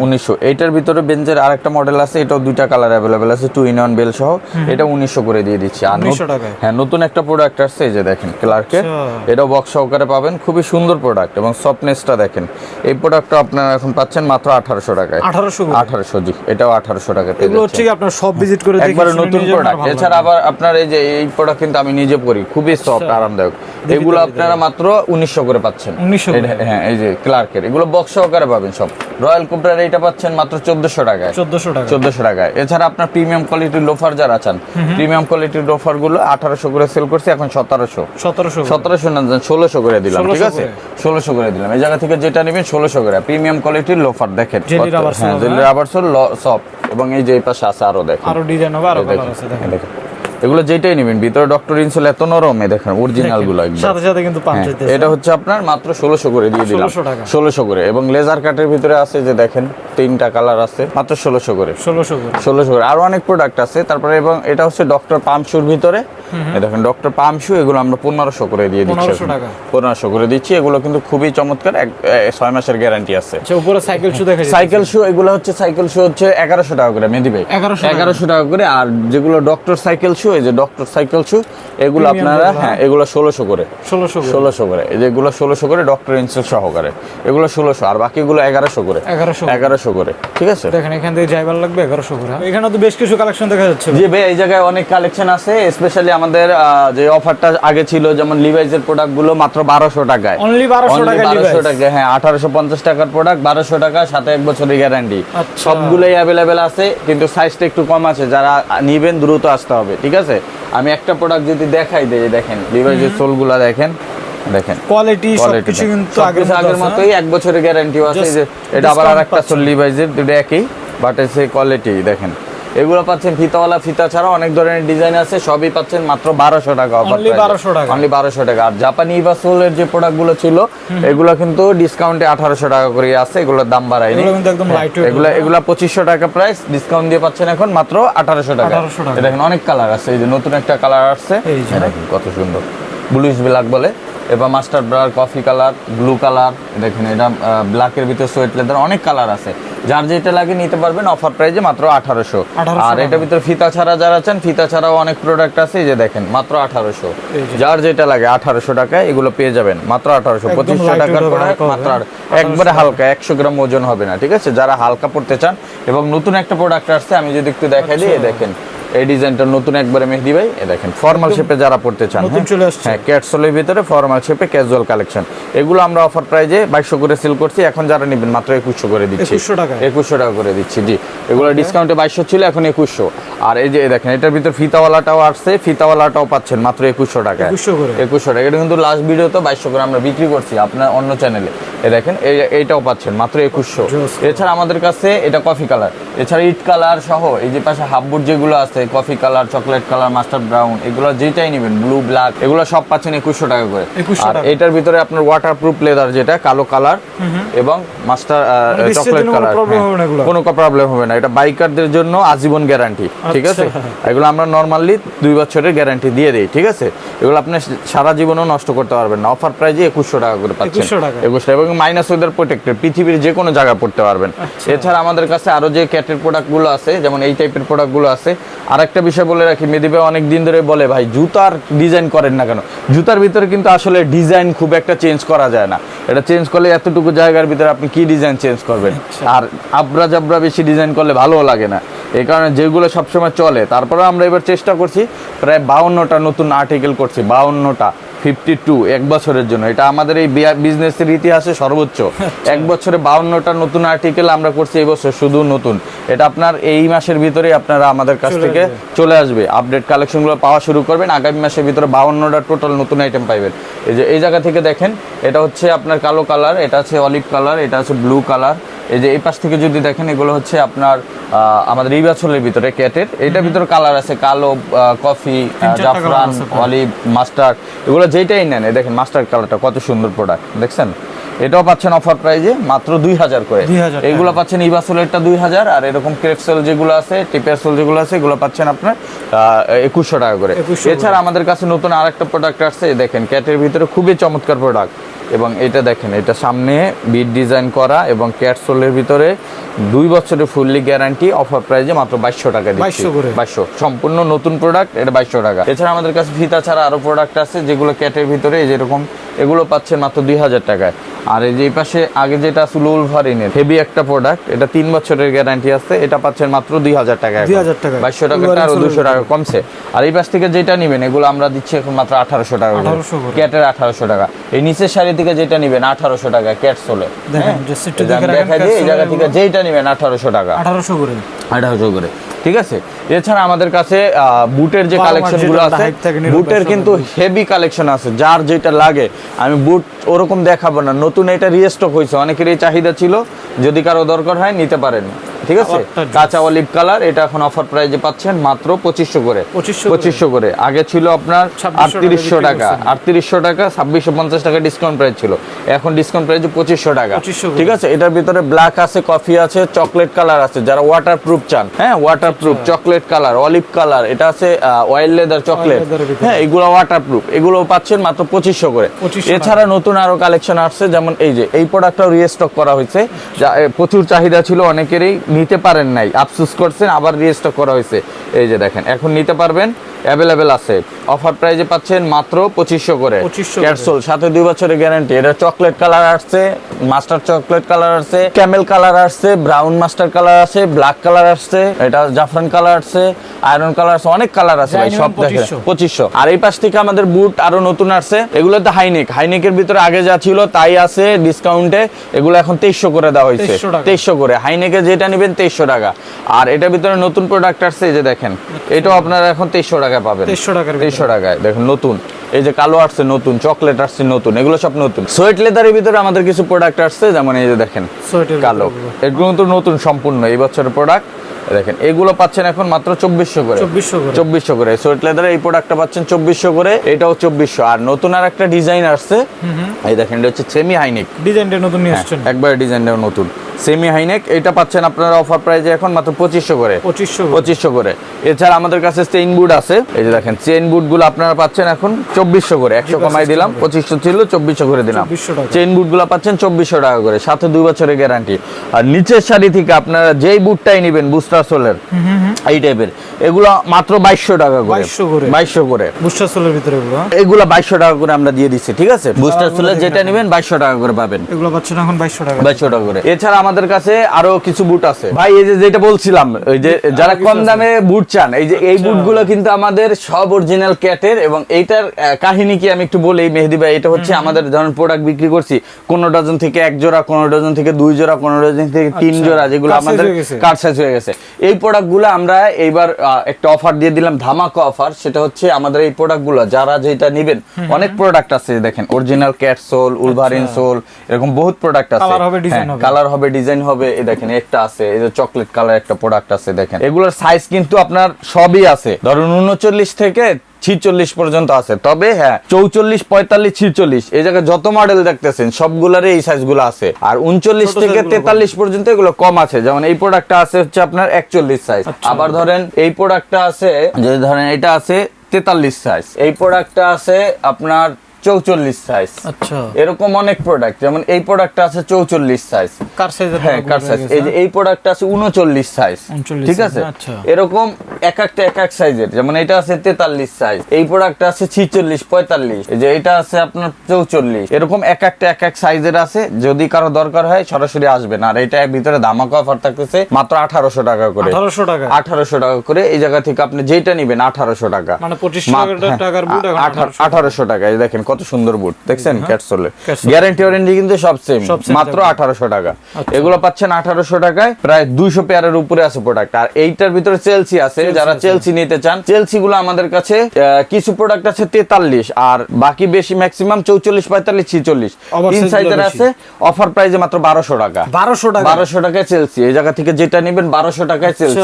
Speaker 1: উনিশশো এইটার ভিতরে বেঞ্জের আরেকটা মডেল আছে এটাও দুইটা কালার অ্যাভেলেবেল আছে টু ইন ওয়ান বেল সহ। এটা উনিশশো করে দিয়ে দিচ্ছি। আর
Speaker 2: 1900
Speaker 1: নত-
Speaker 2: টাকায়?
Speaker 1: হ্যাঁ নতুন একটা প্রোডাক্ট আসছে এই যে দেখেন ক্লার্কের
Speaker 2: আচ্ছা।
Speaker 1: এটাও বক্স সহকারে পাবেন খুবই সুন্দর প্রোডাক্ট এবং সফটনেসটা দেখেন। এই প্রোডাক্টটা আপনারা এখন পাচ্ছেন মাত্র আঠারোশো টাকায়।
Speaker 2: 1800 করে।
Speaker 1: আঠারোশো জি এটাও আঠারোশো টাকা
Speaker 2: এগুলো হচ্ছে আপনার সব ভিজিট করে
Speaker 1: একবারে নতুন প্রোডাক্ট এছাড়া আবার আপনার এই যে এই প্রোডাক্ট কিন্তু আমি নিজে পরি খুবই সফট আরামদায়ক। এগুলো আপনারা মাত্র উনিশশো করে পাচ্ছেন।
Speaker 2: 1900
Speaker 1: হ্যাঁ এই যে ক্লার্কের এগুলো বক্স সহকারে পাবেন সব। রয়্যাল কোবরার এইটা পাচ্ছেন মাত্র চোদ্দশো টাকায়।
Speaker 2: 1400 টাকা
Speaker 1: চোদ্দশো টাকায়। এছাড়া আপনার প্রিমিয়াম কোয়ালিটির লোফার যারা চান প্রিমিয়াম কোয়ালিটির লোফারগুলো আঠারোশো করে সেল করছে এখন সতেরোশো।
Speaker 2: সতেরোশো
Speaker 1: সতেরোশো না ষোলোশো করে দিলাম ঠিক আছে? ষোলোশো করে দিলাম। এই জায়গা থেকে যেটা নেবেন ষোলোশো করে। প্রিমিয়াম কোয়ালিটির লোফার দেখেন হ্যাঁ
Speaker 2: হ্যাঁ?
Speaker 1: রাবার সোল সফট এবং এই যে এই পাশে আছে আরও দেখেন।
Speaker 2: আরও ডিজাইন হবে আরও
Speaker 1: দেখেন, এগুলো যেটাই নেবেন ভিতরে ডক্টর ইনসুল এত নরম দেখেন অরিজিনালগুলো একদম।
Speaker 2: সাথে সাথে কিন্তু
Speaker 1: হ্যাঁ, এটা হচ্ছে আপনার মাত্র ষোলোশো করে দিয়ে দিলাম।
Speaker 2: 1600
Speaker 1: ষোলোশো করে। এবং লেজার কাটের ভিতরে আছে যে দেখেন তিনটা কালার আছে মাত্র ষোলোশো করে।
Speaker 2: 1600 করে।
Speaker 1: ষোলোশো করে। আরও অনেক প্রোডাক্ট আছে তারপরে এবং এটা হচ্ছে ডক্টর পাম্পশুর ভিতরে। দেখেন ডক্টর পাম্পশু এগুলো আমরা পনেরোশো করে দিয়ে দিচ্ছি
Speaker 2: 1500 টাকা।
Speaker 1: পনেরোশো করে দিচ্ছি। এগুলো কিন্তু খুবই চমৎকার। এক ছয় মাসের গ্যারান্টি আছে।
Speaker 2: আচ্ছা উপরে সাইকেল শু দেখা
Speaker 1: সাইকেল শু এগুলো হচ্ছে সাইকেল শু হচ্ছে এগারোশো টাকা করে মেদি ভাই
Speaker 2: 1100
Speaker 1: এগারোশো টাকা করে। আর যেগুলো ডক্টর সাইকেল শু এই যে ডক্টর সাইকেল শু এগুলো আপনারা হ্যাঁ এগুলো ষোলোশো করে।
Speaker 2: 1600 করে।
Speaker 1: ষোলোশো করে। এই যেগুলো ষোলোশো করে ডক্টর ইনসেল সহকারে। এগুলো ষোলোশো আর বাকিগুলো এগারোশো করে।
Speaker 2: 1100
Speaker 1: এগারোশো করে ঠিক আছে?
Speaker 2: দেখেন এখান থেকে যাইবার লাগবে 1100 করে এখানে তো বেশ কিছু কালেকশন দেখা যাচ্ছে।
Speaker 1: জি ভাই এই জায়গায় অনেক কালেকশন আছে স্পেশালি আমাদের যে অফারটা আগে ছিল যেমন লিভাইজের প্রোডাক্টগুলো মাত্র বারোশো টাকায়।
Speaker 2: অনলি
Speaker 1: বারোশো
Speaker 2: টাকা
Speaker 1: 1200
Speaker 2: ডিভাইস
Speaker 1: টাকা হ্যাঁ আঠারোশো পঞ্চাশ টাকার প্রোডাক্ট বারোশো টাকা সাথে এক বছরের গ্যারান্টি
Speaker 2: আচ্ছা।
Speaker 1: সবগুলোই অ্যাভেলেবেল আছে কিন্তু সাইজটা একটু কম আছে যারা নিবেন দ্রুত আসতে হবে ঠিক আছে আমি একটা প্রোডাক্ট যদি দেখাই দিই দেখেন লিভাইজের সোলগুলো দেখেন দেখেন
Speaker 2: কোয়ালিটি সবকিছু কিন্তু আগের
Speaker 1: আগের
Speaker 2: মতো
Speaker 1: মতোই এক বছরের গ্যারান্টিও আছে যে এটা আবার
Speaker 2: আরেকটা
Speaker 1: সোল লিভাইজের দুটো একই বাট এসে কোয়ালিটি দেখেন। এগুলো পাচ্ছেন ফিতাওয়ালা ফিতা ছাড়া অনেক ধরনের ডিজাইন আছে। সবই পাচ্ছেন মাত্র বারোশো টাকা
Speaker 2: 1200 টাকা।
Speaker 1: অনলি বারোশো টাকা। আর জাপানি ইভাসোলের যে প্রোডাক্টগুলো ছিল এগুলো কিন্তু ডিসকাউন্টে আঠারোশো টাকা করে আছে এগুলোর দাম বাড়ায়নি।
Speaker 2: এগুলো
Speaker 1: হ্যাঁ, এগুলো পঁচিশশো টাকা প্রাইস ডিসকাউন্ট দিয়ে পাচ্ছেন এখন মাত্র আঠারোশো টাকা।
Speaker 2: 1800 টাকা।
Speaker 1: এটা দেখেন অনেক কালার আছে এই যে নতুন একটা কালার আসছে। কত সুন্দর। ব্লুইশ ব্ল্যাক বলে। এবার মাস্টার ব্রার কফি কালার ব্লু কালার দেখেন এটা ব্ল্যাকের ভিতরে সোয়েট লেদার অনেক কালার আছে। যার যেটা লাগে নিতে পারবেন অফার প্রাইজে মাত্র আঠারোশো। আর এটার ভিতরে ফিতা ছাড়া যারা চান ফিতা ছাড়াও অনেক প্রোডাক্ট আছে এই যে দেখেন মাত্র আঠারোশো। যার যেটা লাগে আঠারোশো টাকায় এগুলো পেয়ে যাবেন মাত্র আঠারোশো। পঁচিশশো টাকার প্রোডাক্ট মাত্র একবারে হালকা একশো গ্রাম ওজন হবে না ঠিক আছে? যারা হালকা পড়তে চান এবং নতুন একটা প্রোডাক্ট আসছে আমি যদি একটু দেখাই দিই
Speaker 2: আচ্ছা।
Speaker 1: দেখেন এই ডিজাইনটা নতুন একবারে মেহেদি ভাই। এ দেখেন ফর্মাল শেপে যারা পড়তে চান হ্যাঁ? ক্যাটসলের ভিতরে ফর্মাল শেপে ক্যাজুয়াল কালেকশন এগুলো আমরা অফার প্রাইজে বাইশশো করে সেল করছি এখন যারা নেবেন মাত্র একুশশো করে দিচ্ছি।
Speaker 2: 2100 টাকায়?
Speaker 1: একুশশো টাকা করে দিচ্ছি জি। এগুলো ডিসকাউন্টে বাইশশো ছিল এখন একুশশো। আর এই যে দেখেন এটার ভিতরে ফিতাওয়ালাটাও আসছে ফিতাওয়ালাটাও পাচ্ছেন মাত্র একুশশো টাকায়
Speaker 2: 2100 করে।
Speaker 1: একুশশো টাকা। এটা কিন্তু লাস্ট ভিডিওতে বাইশশো করে আমরা বিক্রি করছি আপনার অন্য চ্যানেলে এ দেখেন এই- এইটাও পাচ্ছেন মাত্র একুশশো। এছাড়া আমাদের কাছে এটা কফি কালার এছাড়া ইট কালার সহ এই যে পাশে হাফবুট যেগুলো আছে coffee colour chocolate colour master brown এগুলো যেটাই নেবেন ব্লু ব্ল্যাক এগুলো সব পাচ্ছেন একুশশো টাকা করে। আর এটার ভিতরে আপনার ওয়াটার প্রুফ লেদার যেটা কালো কালার এবং মাস্টার
Speaker 2: মানে
Speaker 1: চকলেট কালার।
Speaker 2: এগুলো?
Speaker 1: কোনো প্রবলেম হবে না। এটা বাইকারদের জন্য আজীবন গ্যারান্টি ঠিক আছে?
Speaker 2: আচ্ছা।
Speaker 1: এগুলো আমরা নর্মালি দুই বছরের গ্যারান্টি দিয়ে দিই ঠিক আছে? এগুলো আপনি সারা জীবনও নষ্ট করতে পারবেন না। অফার প্রাইজে একুশশো টাকা করে পাচ্ছেন। একুশশো এবং মাইনাস ওয়েদার প্রোটেক্টেড পৃথিবীর যে কোনো জায়গায় পড়তে পারবেন।
Speaker 2: আচ্ছা।
Speaker 1: এছাড়া আমাদের কাছে আরও যে ক্যাটের প্রোডাক্টগুলো আছে যেমন এই টাইপের প্রোডাক্টগুলো আছে আর একটা বিষয় বলে রাখি মেদিবে অনেক দিন ধরে বলে ভাই জুতার ডিজাইন করেন না কেন? জুতার ভিতরে কিন্তু আসলে ডিজাইন খুব একটা চেঞ্জ করা যায় না। এটা চেঞ্জ করলে এতটুকু জায়গার ভিতরে আপনি কি ডিজাইন চেঞ্জ করবেন?
Speaker 2: আচ্ছা।
Speaker 1: আর আবরা জাবরা বেশি ডিজাইন করলে ভালো লাগে না। এই কারণে যেগুলো সবসময় চলে তারপরে আমরা এবার চেষ্টা করছি প্রায় বাউন্নটা নতুন আর্টিকেল করছি বাউন্নটা। ফিফটি টু এক বছরের জন্য। এটা আমাদের এই বিজনেসের ইতিহাসে সর্বোচ্চ। এক বছরে বাউন্নটা নতুন আর্টিকেল আমরা করছি এই বছর শুধু নতুন। এটা আপনার এই মাসের ভিতরে আপনারা আমাদের কাছ থেকে চলে আসবে। আপডেট কালেকশনগুলো পাওয়া শুরু করবেন আগামী মাসের ভিতরে বাউন্নটা টোটাল নতুন আইটেম পাইবেন। এই যে এই জায়গা থেকে দেখেন এটা হচ্ছে আপনার কালো কালার এটা আছে অলিভ কালার এটা আছে ব্লু কালার এই যে এই পাশ থেকে যদি দেখেন এগুলো হচ্ছে আপনার আমাদের এই বছরের ভিতরে ক্যাটের এটার ভিতরে কালার আছে কালো কফি জাফরান অলিভ মাস্টার এগুলো যেটাই নেন দেখেন মাস্টার কালারটা কত সুন্দর প্রোডাক্ট দেখছেন? এটাও পাচ্ছেন অফার প্রাইজে মাত্র দুই হাজার করে।
Speaker 2: 2000 টাকা।
Speaker 1: এইগুলো পাচ্ছেন ইভাসোলেরটা দুই হাজার আর এরকম ক্রেপসোল যেগুলো আছে টিপের সোল যেগুলো আছে এগুলো পাচ্ছেন আপনার একুশশো টাকা করে। এছাড়া আমাদের কাছে নতুন আরেকটা প্রোডাক্ট আসছে দেখেন ক্যাটের ভিতরে খুবই চমৎকার প্রোডাক্ট এবং এটা দেখেন এটা সামনে বিট ডিজাইন করা এবং ক্যাটসোলের ভিতরে দুই বছরের ফুললি গ্যারান্টি অফার প্রাইজে মাত্র বাইশশো টাকা দিচ্ছি। বাইশশো সম্পূর্ণ নতুন প্রোডাক্ট এটা বাইশশো টাকা। এছাড়া আমাদের কাছে ফিতা ছাড়া আরও প্রোডাক্ট আছে যেগুলো ক্যাটের ভিতরে এই যেরকম এগুলো পাচ্ছেন মাত্র দুই হাজার টাকায়। আর এই যে পাশে আগে যেটা ছিল উলভারিনের হেভি একটা প্রোডাক্ট এটা তিন বছরের গ্যারান্টি আছে এটা পাচ্ছেন মাত্র দুই হাজার টাকা
Speaker 2: 2000 টাকায়।
Speaker 1: বাইশশো টাকাটা
Speaker 2: আরও
Speaker 1: দুশো টাকা কমছে। আর এই পাশ থেকে যেটা নিবেন এগুলো আমরা দিচ্ছি এখন মাত্র আঠারোশো টাকা করে।
Speaker 2: 1800 করে।
Speaker 1: ক্যাটের আঠারোশো টাকা। এই নিচের শাড়ি থেকে যেটা নিবেন আঠারোশো টাকা ক্যাট সোলে
Speaker 2: দেখে
Speaker 1: দিই এই জায়গা থেকে যেটা নিবেন আঠারোশো টাকা।
Speaker 2: আঠারোশো করে।
Speaker 1: আঠারোশো করে। ঠিক আছে? এছাড়া আমাদের কাছে বুটের যে
Speaker 2: বারো কালেকশনগুলো
Speaker 1: আছে বুটের কিন্তু হেভি কালেকশন আছে যার যেটা লাগে। আমি বুট ওরকম দেখাবো না নতুন এটা রিস্টক হয়েছে অনেকের এই চাহিদা ছিল যদি কারও দরকার হয় নিতে পারেন। ঠিক আছে? কাঁচা অলিভ কালার এটা এখন অফার প্রাইজে পাচ্ছেন মাত্র পঁচিশশো করে।
Speaker 2: 2500 করে।
Speaker 1: পঁচিশশো করে। আগে ছিল আপনার
Speaker 2: 2600
Speaker 1: আটত্রিশশো
Speaker 2: টাকা।
Speaker 1: আটত্রিশশো টাকা ছাব্বিশশো পঞ্চাশ টাকা ডিসকাউন্ট প্রাইস ছিল। এখন ডিসকাউন্ট প্রাইস পঁচিশশো টাকা। ঠিক আছে? এটার ভিতরে ব্ল্যাক আছে কফি আছে চকলেট কালার আছে। যারা ওয়াটার প্রুফ চান হ্যাঁ? Waterproof chocolate colour olive colour এটা আছে অয়েল লেদার চকলেট। হ্যাঁ এগুলো ওয়াটার প্রুফ এগুলো পাচ্ছেন মাত্র পঁচিশশো করে। এছাড়া নতুন আরও কালেকশন আসছে যেমন এই যে এই প্রোডাক্টটাও রিস্টক করা হয়েছে। যা প্রচুর চাহিদা ছিল অনেকেরই। নিতে পারেন নাই। আফসোস করছেন আবার রিস্টক করা হয়েছে। এই যে দেখেন এখন নিতে পারবেন অ্যাভেলেবেল আছে। অফার প্রাইজে পাচ্ছেন মাত্র পঁচিশশো করে।
Speaker 2: 2500 করে।
Speaker 1: ক্যাটসোল সাথে দুই বছরের গ্যারান্টি এটা চকলেট কালার আসছে মাস্টার চকলেট কালার আসছে ক্যামেল কালার আসছে ব্রাউন মাস্টার কালার আছে ব্ল্যাক কালার আসছে এটা জাফরান কালার আসছে আয়রন কালার আছে অনেক কালার আছে ভাই সব দেখেন। পঁচিশশো। আর এই পাশ থেকে আমাদের বুট আরও নতুন আসছে এগুলো তো হাইনেক হাইনেকের ভিতরে আগে যা ছিল তাই আছে ডিসকাউন্টে এগুলো এখন তেইশশো করে দেওয়া হয়েছে।
Speaker 2: 2300
Speaker 1: তেইশশো করে। হাইনেকে যেটা নেবেন তেইশশো টাকা। আর এটার ভিতরে নতুন প্রোডাক্ট আসছে এই যে দেখেন এটাও আপনারা এখন তেইশশো টাকা পাবেন।
Speaker 2: 2300 টাকার ভিতরে।
Speaker 1: তেইশশো টাকায়। দেখুন নতুন। এই যে কালো আসছে নতুন। চকলেট আসছে নতুন। এগুলো সব নতুন। সোয়েট লেদারের ভিতরে আমাদের কিছু প্রোডাক্ট আসছে যেমন এই যে দেখেন কালো। এগুলো তো নতুন সম্পূর্ণ। এই বছরের প্রোডাক্ট দেখেন এগুলো পাচ্ছেন এখন মাত্র চব্বিশশো করে।
Speaker 2: 2400 করে।
Speaker 1: চব্বিশশো করে। সোয়েট লেদারের এই প্রোডাক্টটা পাচ্ছেন চব্বিশশো করে এটাও চব্বিশশো। আর নতুন আর একটা ডিজাইন আসছে এই দেখেন এটা হচ্ছে সেমি হাইনেক
Speaker 2: ডিজাইনটা নতুন নিয়ে আসছেন।
Speaker 1: একবার ডিজাইনটাও নতুন। সেমি হাইনেক এটা পাচ্ছেন আপনারা অফার প্রাইজে এখন মাত্র পঁচিশশো করে।
Speaker 2: পঁচিশশো
Speaker 1: পঁচিশশো করে। এছাড়া আমাদের কাছে চেইন বুট আছে। এই যে দেখেন চেইন আপনারা পাচ্ছেন এখন চব্বিশশো করে একশো কমাই দিলাম পঁচিশশো ছিল চব্বিশশো করে দিলাম। চেইন পাচ্ছেন চব্বিশশো টাকা করে সাথে দুই বছরের গ্যারান্টি। আর নিচের শাড়ি থেকে আপনারা যেই বুটটাই নেবেন বুস্টার সোলের এই টাইপের এগুলো মাত্র বাইশশো টাকা করে। বাইশশো করে।
Speaker 2: বুস্টার সোলের ভিতরে এগুলো হ্যাঁ?
Speaker 1: বাইশশো টাকা করে আমরা দিয়ে দিচ্ছি ঠিক আছে? বুস্টার সোলের যেটা। নেবেন বাইশশো টাকা করে পাবেন।
Speaker 2: এগুলো পাচ্ছেন এখন বাইশশো টাকা।
Speaker 1: বাইশশো টাকা করে। এছাড়া আমাদের কাছে আরও কিছু বুট আছে। ভাই এই যে যেটা বলছিলাম ওই যে যারা কম দামে বুট চান? এই যে এই বুটগুলো কিন্তু আমাদের সব অরিজিনাল ক্যাটের এবং এইটার কাহিনী কি আমি একটু বলি মেহেদি ভাই? এটা হচ্ছে আমাদের ধরুন প্রোডাক্ট বিক্রি করছি। কোন ডজন থেকে এক জোড়া কোন ডজন থেকে দুই জোড়া কোন ডজন থেকে তিন
Speaker 2: আচ্ছা।
Speaker 1: জোড়া যেগুলো আমাদের
Speaker 2: হয়ে
Speaker 1: কার সাইজ হয়ে গেছে। এই প্রোডাক্টগুলো আমরা এইবার একটা অফার দিয়ে দিলাম ধামাকা অফার সেটা হচ্ছে আমাদের এই প্রোডাক্টগুলো যারা যেটা নেবেন অনেক প্রোডাক্ট আছে দেখেন original Cat sole Wolverine sole এরকম বহুত প্রোডাক্ট আছে।
Speaker 2: Colour হবে, design হবে।
Speaker 1: কালার হবে ডিজাইন হবে এই দেখেন একটা আছে এই যে চকলেট কালার একটা প্রোডাক্ট আছে দেখেন। এগুলোর সাইজ কিন্তু আপনার সবই আছে। ধরুন উনচল্লিশ থেকে ছিচল্লিশ পর্যন্ত আছে। তবে হ্যাঁ চৌচল্লিশ পঁয়তাল্লিশ ছিচল্লিশ এই জায়গায় যত মডেল দেখতেছেন সবগুলারই এই সাইজগুলো আছে। আর উনচল্লিশ থেকে। তেতাল্লিশ পর্যন্ত এগুলো কম আছে। যেমন এই প্রোডাক্টটা আছে হচ্ছে আপনার একচল্লিশ সাইজ
Speaker 2: আচ্ছা।
Speaker 1: আবার ধরেন এই প্রোডাক্টটা আছে যদি ধরেন এটা আছে তেতাল্লিশ সাইজ এই প্রোডাক্টটা আছে আপনার চৌচল্লিশ সাইজ
Speaker 2: আচ্ছা।
Speaker 1: এরকম অনেক প্রোডাক্ট যেমন এই প্রোডাক্টটা আছে চৌচল্লিশ সাইজ
Speaker 2: কার
Speaker 1: হ্যাঁ কার সাইজ এই যে এই প্রোডাক্টটা আছে উনচল্লিশ সাইজ ঠিক আছে?
Speaker 2: আচ্ছা।
Speaker 1: এরকম এক একটা এক এক সাইজের যেমন এটা আছে তেতাল্লিশ সাইজ এই প্রোডাক্টটা আছে ছিচল্লিশ পঁয়তাল্লিশ। যে এটা আছে আপনার চৌচল্লিশ। এরকম এক একটা এক এক সাইজের আছে। যদি কারও দরকার হয় সরাসরি আসবেন। আর এটা ভিতরে ধামাকা অফার থাকতেছে মাত্র আঠারোশো টাকা করে।
Speaker 2: আঠারোশো টাকা?
Speaker 1: আঠারোশো টাকা করে এই জায়গা থেকে আপনি যেটা নিবেন আঠারোশো টাকা।
Speaker 2: মানে 2500 টাকার বুট এখন 1800
Speaker 1: আঠারোশো টাকা। দেখেন কত সুন্দর বুট দেখছেন? ক্যাটসোলে
Speaker 2: Catsole।
Speaker 1: গ্যারান্টি ওয়ারেন্টি কিন্তু সব সেম মাত্র। আঠারোশো টাকা।
Speaker 2: আচ্ছা।
Speaker 1: এগুলো পাচ্ছেন আঠারোশো টাকায় প্রায় দুইশো পেয়ারের উপরে আছে প্রোডাক্ট আর এইটার ভিতরে চেলসি আছে যারা চেলসি নিতে চান চেলসি গুলো আমাদের কাছে কিছু প্রোডাক্ট আছে তেতাল্লিশ আর বাকি বেশি ম্যাক্সিমাম চৌচল্লিশ পঁয়তাল্লিশ ছিচল্লিশ। তিন সাইজের আছে অফার প্রাইসে মাত্র বারোশো টাকা।
Speaker 2: বারোশো টাকা?
Speaker 1: বারোশো টাকায় চেলসি এই জায়গা থেকে যেটা নেবেন বারোশো টাকায় চেলসি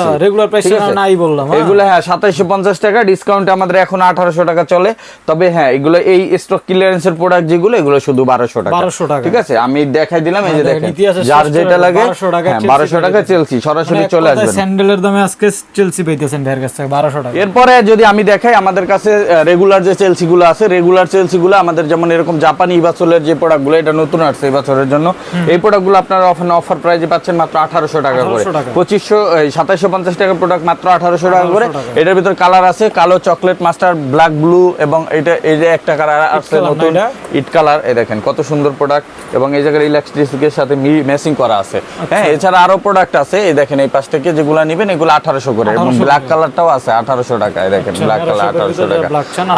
Speaker 2: price
Speaker 1: ঠিক
Speaker 2: নাই বললাম, হ্যাঁ।
Speaker 1: এগুলো হ্যাঁ সাতাইশো পঞ্চাশ টাকা ডিসকাউন্ট আমাদের এখন আঠারোশো টাকা চলে। তবে হ্যাঁ এগুলো এই স্টক ক্লিয়ারেন্সের প্রোডাক্ট যেগুলো এগুলো শুধু বারোশো টাকা।
Speaker 2: 1200 টাকা।
Speaker 1: ঠিক আছে? আমি দেখাই দিলাম এই যে
Speaker 2: হ্যাঁ,
Speaker 1: দেখেন যার যেটা লাগে
Speaker 2: 1200 টাকা
Speaker 1: হ্যাঁ
Speaker 2: চেলসি
Speaker 1: বারোশো টাকা চেলসি সরাসরি
Speaker 2: মানে
Speaker 1: চলে আসবেন।
Speaker 2: স্যান্ডেলের দামে আজকে চেলসি পেইতেছেন ভাইয়ের কাছ থেকে? বারোশো টাকা।
Speaker 1: এরপরে যদি আমি দেখাই আমাদের কাছে রেগুলার যে চেলসি গুলো আছে রেগুলার চেলসি গুলো আমাদের যেমন এরকম জাপানি ইবাসলের যে প্রোডাক্টগুলো এটা নতুন আসছে এই বছরের জন্য এই প্রোডাক্টগুলো আপনারা অফার অফার প্রাইজে পাচ্ছেন মাত্র আঠারোশো টাকা করে। পঁচিশশো সাতাইশশো পঞ্চাশ টাকা প্রোডাক্ট মাত্র আঠারোশো টাকা করে। এটার ভিতর কালার আছে কালো চকলেট মাস্টার ব্ল্যাক ব্লু এবং এটা এই যে একটা কালার আসছে নতুন ইট কালার এই দেখেন কত সুন্দর প্রোডাক্ট এবং এই ইলেকট্রিসিটির সাথে ম্যাচিং করা আছে।
Speaker 2: আচ্ছা।
Speaker 1: হ্যাঁ এছাড়া আরও প্রোডাক্ট আছে এই দেখেন এই পাশ থেকে যেগুলো নেবেন এগুলো আঠারোশো করে। এবং ব্ল্যাক কালারটাও আছে আঠারোশো টাকায় দেখেন
Speaker 2: আচ্ছা,
Speaker 1: ব্ল্যাক কালার আঠারোশো টাকা।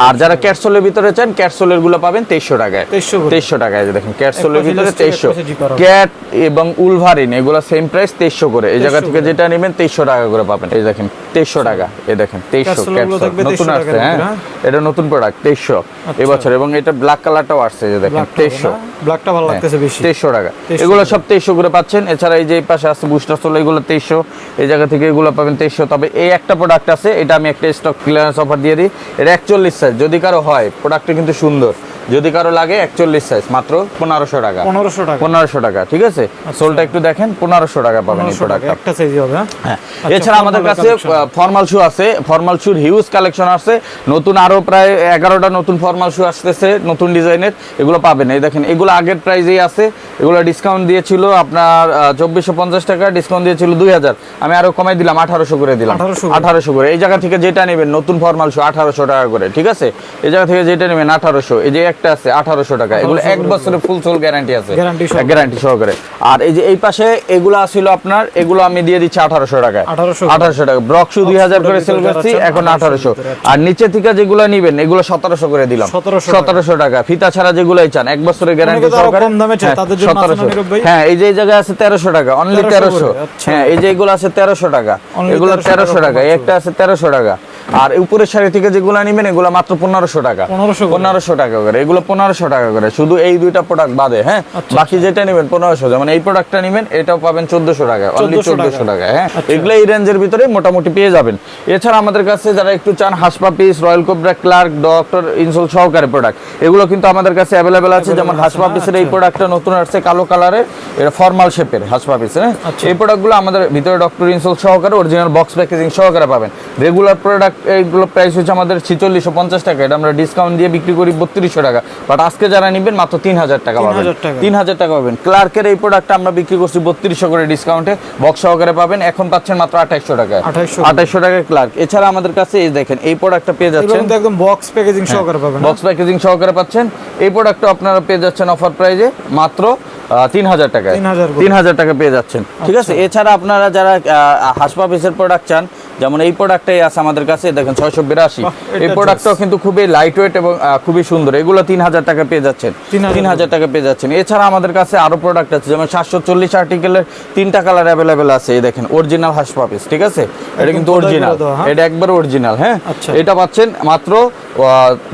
Speaker 1: আর যারা ক্যাটসোলের ভিতরে চান ক্যাটসোলেরগুলো পাবেন তেইশশো টাকায়। তেইশশো টাকায় দেখেন ক্যাটসোলের ভিতরে তেইশশো। ক্যাট এবং উলভারিন এগুলো সেম প্রাইস তেইশশো করে। এই জায়গা থেকে যেটা নেবেন তেইশশো টাকা করে পাবেন। এই দেখেন তেইশশো টাকা এই দেখেন তেইশশো নতুন আসছে হ্যাঁ? এটা নতুন প্রোডাক্ট তেইশশো এবছর। এবং এটা ব্ল্যাক কালারটাও আসছে যে দেখেন তেইশশো।
Speaker 2: ব্ল্যাকটা ভালো লাগতেছে বেশি।
Speaker 1: তেইশশো টাকা। এগুলো সব তেইশশো করে পাচ্ছেন। এছাড়া এই যে পাশে আছে বুস্টার সোল এগুলো তেইশশো। এই জায়গা থেকে এগুলো পাবেন তেইশশো। তবে এই একটা প্রোডাক্ট আছে এটা আমি একটা স্টক ক্লিয়ারেন্স অফার দিয়ে দিই। এটা একচল্লিশ সাইজ যদি কারও হয় প্রোডাক্টটা কিন্তু সুন্দর। যদি কারও লাগে একচল্লিশ সাইজ মাত্র পনেরোশো টাকা।
Speaker 2: পনেরোশো টাকা।
Speaker 1: পনেরোশো টাকা ঠিক আছে? সোলটা একটু দেখেন পনেরোশো টাকা পাবেন এই
Speaker 2: 1500 টাকা একটা সাইজই হবে হ্যাঁ?
Speaker 1: হ্যাঁ।
Speaker 2: আচ্ছা,
Speaker 1: এছাড়া আমাদের কাছে ফর্মাল শু আছে ফর্মাল শুর হিউজ কালেকশন আছে। নতুন আরও প্রায় এগারোটা নতুন ফর্মাল শু আসতেছে নতুন ডিজাইনের এগুলো পাবেন। এই দেখেন এগুলো আগের প্রাইজেই আছে। এগুলো ডিসকাউন্ট দিয়েছিল আপনার চব্বিশশো পঞ্চাশ টাকা ডিসকাউন্ট দিয়েছিল দুই হাজার। আমি আরও কমাই দিলাম আঠারোশো করে দিলাম।
Speaker 2: 1800
Speaker 1: আঠারোশো করে। এই জায়গা থেকে যেটা নেবেন নতুন ফর্মাল শু আঠারোশো টাকা করে ঠিক আছে? এই জায়গা থেকে যেটা নেবেন আঠারোশো। এই যে একটা আছে আঠারোশো টাকা। এগুলো এক বছরের ফুল সোল গ্যারান্টি আছে। গ্যারান্টি সহকারে। আর এই যে এই পাশে এগুলো ছিল আপনার এগুলো আমি দিয়ে দিচ্ছি আঠারোশো টাকা। আঠারোশো টাকা। ব্রক শু দুই হাজার করে সেল করছি এখন আঠারোশো আর নিচে থেকে যেগুলো নিবেন এগুলো সতেরোশো করে দিলাম। সতেরোশো টাকা। ফিতা ছাড়া যেগুলোই চান এক বছরের গ্যারান্টি
Speaker 2: আছে না
Speaker 1: সতেরোশো। হ্যাঁ এই যে এই জায়গায় আছে তেরোশো টাকা অনলি তেরোশো
Speaker 2: আচ্ছা।
Speaker 1: হ্যাঁ এই যে এগুলো আছে তেরোশো টাকা। এগুলো তেরোশো
Speaker 2: টাকা
Speaker 1: টাকা একটা আছে তেরোশো টাকা। আর উপরের শাড়ি থেকে যেগুলো নিবেন এগুলো মাত্র পনেরোশো টাকা।
Speaker 2: করে।
Speaker 1: পনেরোশো টাকা করে এগুলো পনেরোশো টাকা করে। শুধু এই দুইটা প্রোডাক্ট বাদে হ্যাঁ?
Speaker 2: আচ্ছা,
Speaker 1: বাকি যেটা নেবেন পনেরোশো। যেমন এই প্রোডাক্টটা নেবেন এটাও পাবেন চোদ্দশো টাকা অনলি চোদ্দশো
Speaker 2: টাকা।
Speaker 1: হ্যাঁ?
Speaker 2: আচ্ছা।
Speaker 1: এগুলো এই রেঞ্জের ভিতরে মোটামুটি পেয়ে যাবেন। এছাড়া আমাদের কাছে যারা একটু চান Hush Puppies Royal Cobra Clarks doctor insole সহকারে প্রোডাক্ট এগুলো কিন্তু আমাদের কাছে অ্যাভেলেবেল আছে। যেমন হাসপা পিসের এই
Speaker 2: আচ্ছা।
Speaker 1: প্রোডাক্টটা নতুন আসছে কালো কালারের এটা ফর্মাল শেপের হাসপা পিস হ্যাঁ?
Speaker 2: আচ্ছা।
Speaker 1: এই প্রোডাক্টগুলো আমাদের ভিতরে ডক্টর ইনসোল সহকারে অরিজিনাল বক্স প্যাকেজিং সহকারে পাবেন। রেগুলার প্রোডাক্ট এইগুলো প্রাইস হচ্ছে আমাদের ছিচল্লিশশো পঞ্চাশ টাকা। এটা আমরা ডিসকাউন্ট দিয়ে বিক্রি করি বত্রিশশো টাকা। বাট আজকে যারা নিবেন মাত্র তিন হাজার টাকা পাবেন। তিন হাজার টাকা পাবেন। ক্লার্কের এই প্রোডাক্টটা আমরা বিক্রি করছি বত্রিশশো করে ডিসকাউন্টে বক্স সহকারে পাবেন। এখন পাচ্ছেন মাত্র আঠাইশশো টাকা
Speaker 2: 2800
Speaker 1: আঠাইশশো টাকা ক্লার্ক এছাড়া আমাদের কাছে এই দেখেন এই প্রোডাক্টটা পেয়ে যাচ্ছেন।
Speaker 2: একদম বক্স প্যাকেজিং সহকারে পাবেন?
Speaker 1: বক্স প্যাকেজিং সহকারে পাচ্ছেন। এই প্রোডাক্টটা আপনারা পেয়ে যাচ্ছেন অফার প্রাইজে মাত্র তিন হাজার টাকায়।
Speaker 2: 3000 করে।
Speaker 1: তিন হাজার টাকা পেয়ে যাচ্ছেন। ঠিক আছে? এছাড়া আপনারা যারা হাসপা প্রোডাক্ট চান যেমন এই প্রোডাক্টটাই আছে আমাদের কাছে দেখেন ছয়শো বিরাশি। এই প্রোডাক্টটাও কিন্তু খুবই লাইট ওয়েট এবং খুবই সুন্দর। এগুলো তিন হাজার টাকা পেয়ে যাচ্ছেন। তিন হাজার টাকা। পেয়ে যাচ্ছেন। এছাড়া আমাদের কাছে আরও প্রোডাক্ট আছে যেমন সাতশো চল্লিশ আর্টিকেলের তিনটা কালার অ্যাভেলেবেল আছে। এই দেখেন অরিজিনাল হাসপা পিস ঠিক আছে? এটা কিন্তু অরিজিনাল
Speaker 2: হ্যাঁ?
Speaker 1: এটা একবার অরিজিনাল হ্যাঁ?
Speaker 2: আচ্ছা।
Speaker 1: এটা পাচ্ছেন মাত্র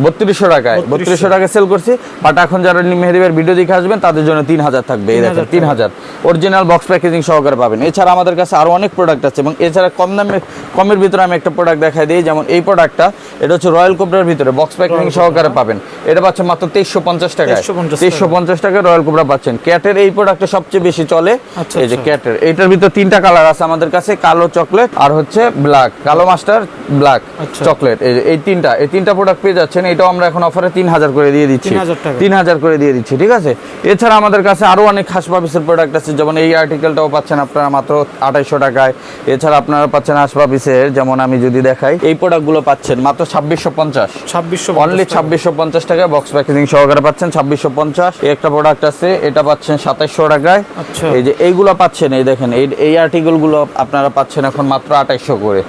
Speaker 1: বত্রিশশো টাকায়। বত্রিশশো। টাকায় সেল করছি। বাট এখন যারা মেহেদিবের ভিডিও দেখে আসবেন তাদের জন্য তিন হাজার থাকবে। এই দেখেন তিন হাজার অরিজিনাল বক্স প্যাকেজিং সহকারে পাবেন। এছাড়া আমাদের কাছে আরও অনেক প্রোডাক্ট আছে এবং এছাড়া কম দামে কমের ভিতরে আমি একটা প্রোডাক্ট দেখাই দিই। যেমন এই প্রোডাক্টটা এটা হচ্ছে রয়্যাল কোবরার ভিতরে বক্স প্যাকেজিং সহকারে পাবেন। এটা পাচ্ছেন মাত্র তেইশশো পঞ্চাশ টাকায়।
Speaker 2: 2350
Speaker 1: তেইশশো পঞ্চাশ টাকায় রয়্যাল কোবরা পাচ্ছেন। ক্যাটের এই প্রোডাক্টটা সবচেয়ে বেশি চলে।
Speaker 2: আচ্ছা,
Speaker 1: এই যে
Speaker 2: আচ্ছা।
Speaker 1: ক্যাটের এইটার ভিতর তিনটা কালার আছে আমাদের কাছে কালো চকলেট আর হচ্ছে ব্ল্যাক কালো মাস্টার ব্ল্যাক
Speaker 2: আচ্ছা।
Speaker 1: চকলেট এই যে এই তিনটা এই তিনটা প্রোডাক্ট পেয়ে যাচ্ছেন। এটাও আমরা এখন অফারে তিন হাজার করে দিয়ে দিচ্ছি। তিন হাজার করে দিয়ে দিচ্ছি ঠিক আছে? এছাড়া আমাদের কাছে আরও অনেক হাস পাপিসের প্রোডাক্ট আছে। যেমন এই আর্টিকেলটাও পাচ্ছেন আপনারা মাত্র আঠাইশশো টাকায়। এছাড়া আপনারা পাচ্ছেন হাস পাপিসের যেমন আমি যদি দেখাই এই প্রোডাক্টগুলো পাচ্ছেন মাত্র ছাব্বিশশো পঞ্চাশ।
Speaker 2: ছাব্বিশশো
Speaker 1: অনলি ছাব্বিশশো পঞ্চাশ টাকায় বক্স প্যাকেজিং সহকারে পাচ্ছেন ছাব্বিশশো পঞ্চাশ। একটা প্রোডাক্ট আছে এটা পাচ্ছেন সাতাইশশো টাকায়।
Speaker 2: আচ্ছা।
Speaker 1: এই যে এইগুলো পাচ্ছেন এই দেখেন এই এই আর্টিকেলগুলো আপনারা পাচ্ছেন এখন মাত্র আঠাইশশো করে।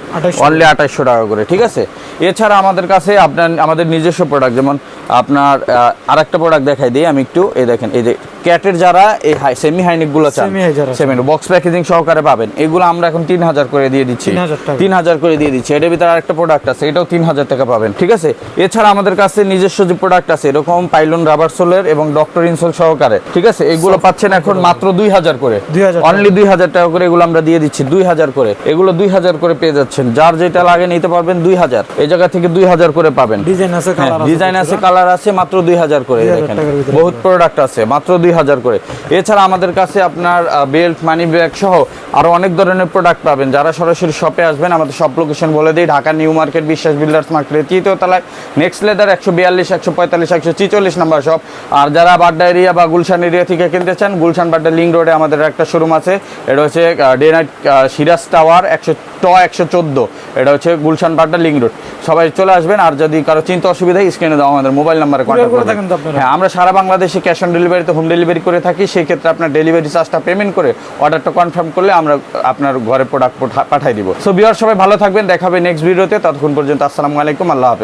Speaker 1: অনলি আঠাইশশো টাকা করে ঠিক আছে? এছাড়া আমাদের কাছে আপনার আমাদের নিজস্ব প্রোডাক্ট যেমন আপনার আর একটা প্রোডাক্ট দেখাই দিই আমি একটু। এই দেখেন এই যে ক্যাটের যারা এই সেমি হাইনিকগুলো চান সেমি বক্স প্যাকেজিং সহকারে পাবেন। এগুলো আমরা এখন তিন হাজার করে দিয়ে দিচ্ছি।
Speaker 2: 3000 টাকা।
Speaker 1: তিন হাজার করে দিয়ে দিচ্ছি। এটার ভিতরে আরেকটা প্রোডাক্ট আছে এটাও তিন হাজার টাকা পাবেন ঠিক আছে? এছাড়া আমাদের কাছে নিজস্ব যে প্রোডাক্ট আছে এরকম পাইলন রাবার সোলের এবং ডক্টর ইনসোল সহকারে ঠিক আছে? এগুলো পাচ্ছেন এখন মাত্র দুই হাজার করে। অনলি দুই হাজার টাকা করে এগুলো আমরা দিয়ে দিচ্ছি দুই হাজার করে। এগুলো দুই হাজার করে পেয়ে যাচ্ছেন। যার যেটা লাগে নিতে পারবেন দুই হাজার এই জায়গা থেকে দুই হাজার করে পাবেন।
Speaker 2: ডিজাইন আছে কালার আছে
Speaker 1: ডিজাইন আছে কালার আছে মাত্র দুই হাজার করে দেখেন। বহুত প্রোডাক্ট আছে মাত্র দুই হাজার করে। এছাড়া আমাদের কাছে আপনার বেল্ট মানি ব্যাগ সহ আরও অনেক ধরনের প্রোডাক্ট পাবেন। যারা সরাসরি শপে আসবেন আমাদের সব লোকেশন বলে দিই Dhaka new market Biswas builders মার্কেটের তৃতীয় তলায়। নেক্সট লেদার একশো বিয়াল্লিশ একশো পঁয়তাল্লিশ একশো ছিচল্লিশ নাম্বার শপ আর যারা বাড্ডা এরিয়া বা গুলশান এরিয়া থেকে কিনতে চান গুলশান বাড্ডা লিঙ্ক রোডে আমাদের একটা শোরুম আছে। এটা হচ্ছে ডে নাইট সিরাজ টাওয়ার একশো ট একশো চোদ্দ। এটা হচ্ছে গুলশান বাড্ডা লিঙ্ক রোড সবাই চলে আসবেন আর যদি কারও চিন্তা অসুবিধা স্ক্রিনে দাও আমাদের মোবাইল নাম্বারে কন্ট্যাক্ট
Speaker 2: করে থাকেন
Speaker 1: হ্যাঁ আমরা সারা বাংলাদেশে ক্যাশ অন ডেলিভারিতে হোম ডেলিভারি করে থাকি সেই ক্ষেত্রে আপনার ডেলিভারি চার্জটা পেমেন্ট করে অর্ডারটা কনফার্ম করলে আমরা আপনার ঘরে প্রোডাক্ট পাঠাই দিব। সো বিয়ার সবাই ভালো থাকবেন দেখাবে নেক্সট ভিডিওতে ততক্ষণ পর্যন্ত আসসালামু আলাইকুম আল্লাহ হাফেজ।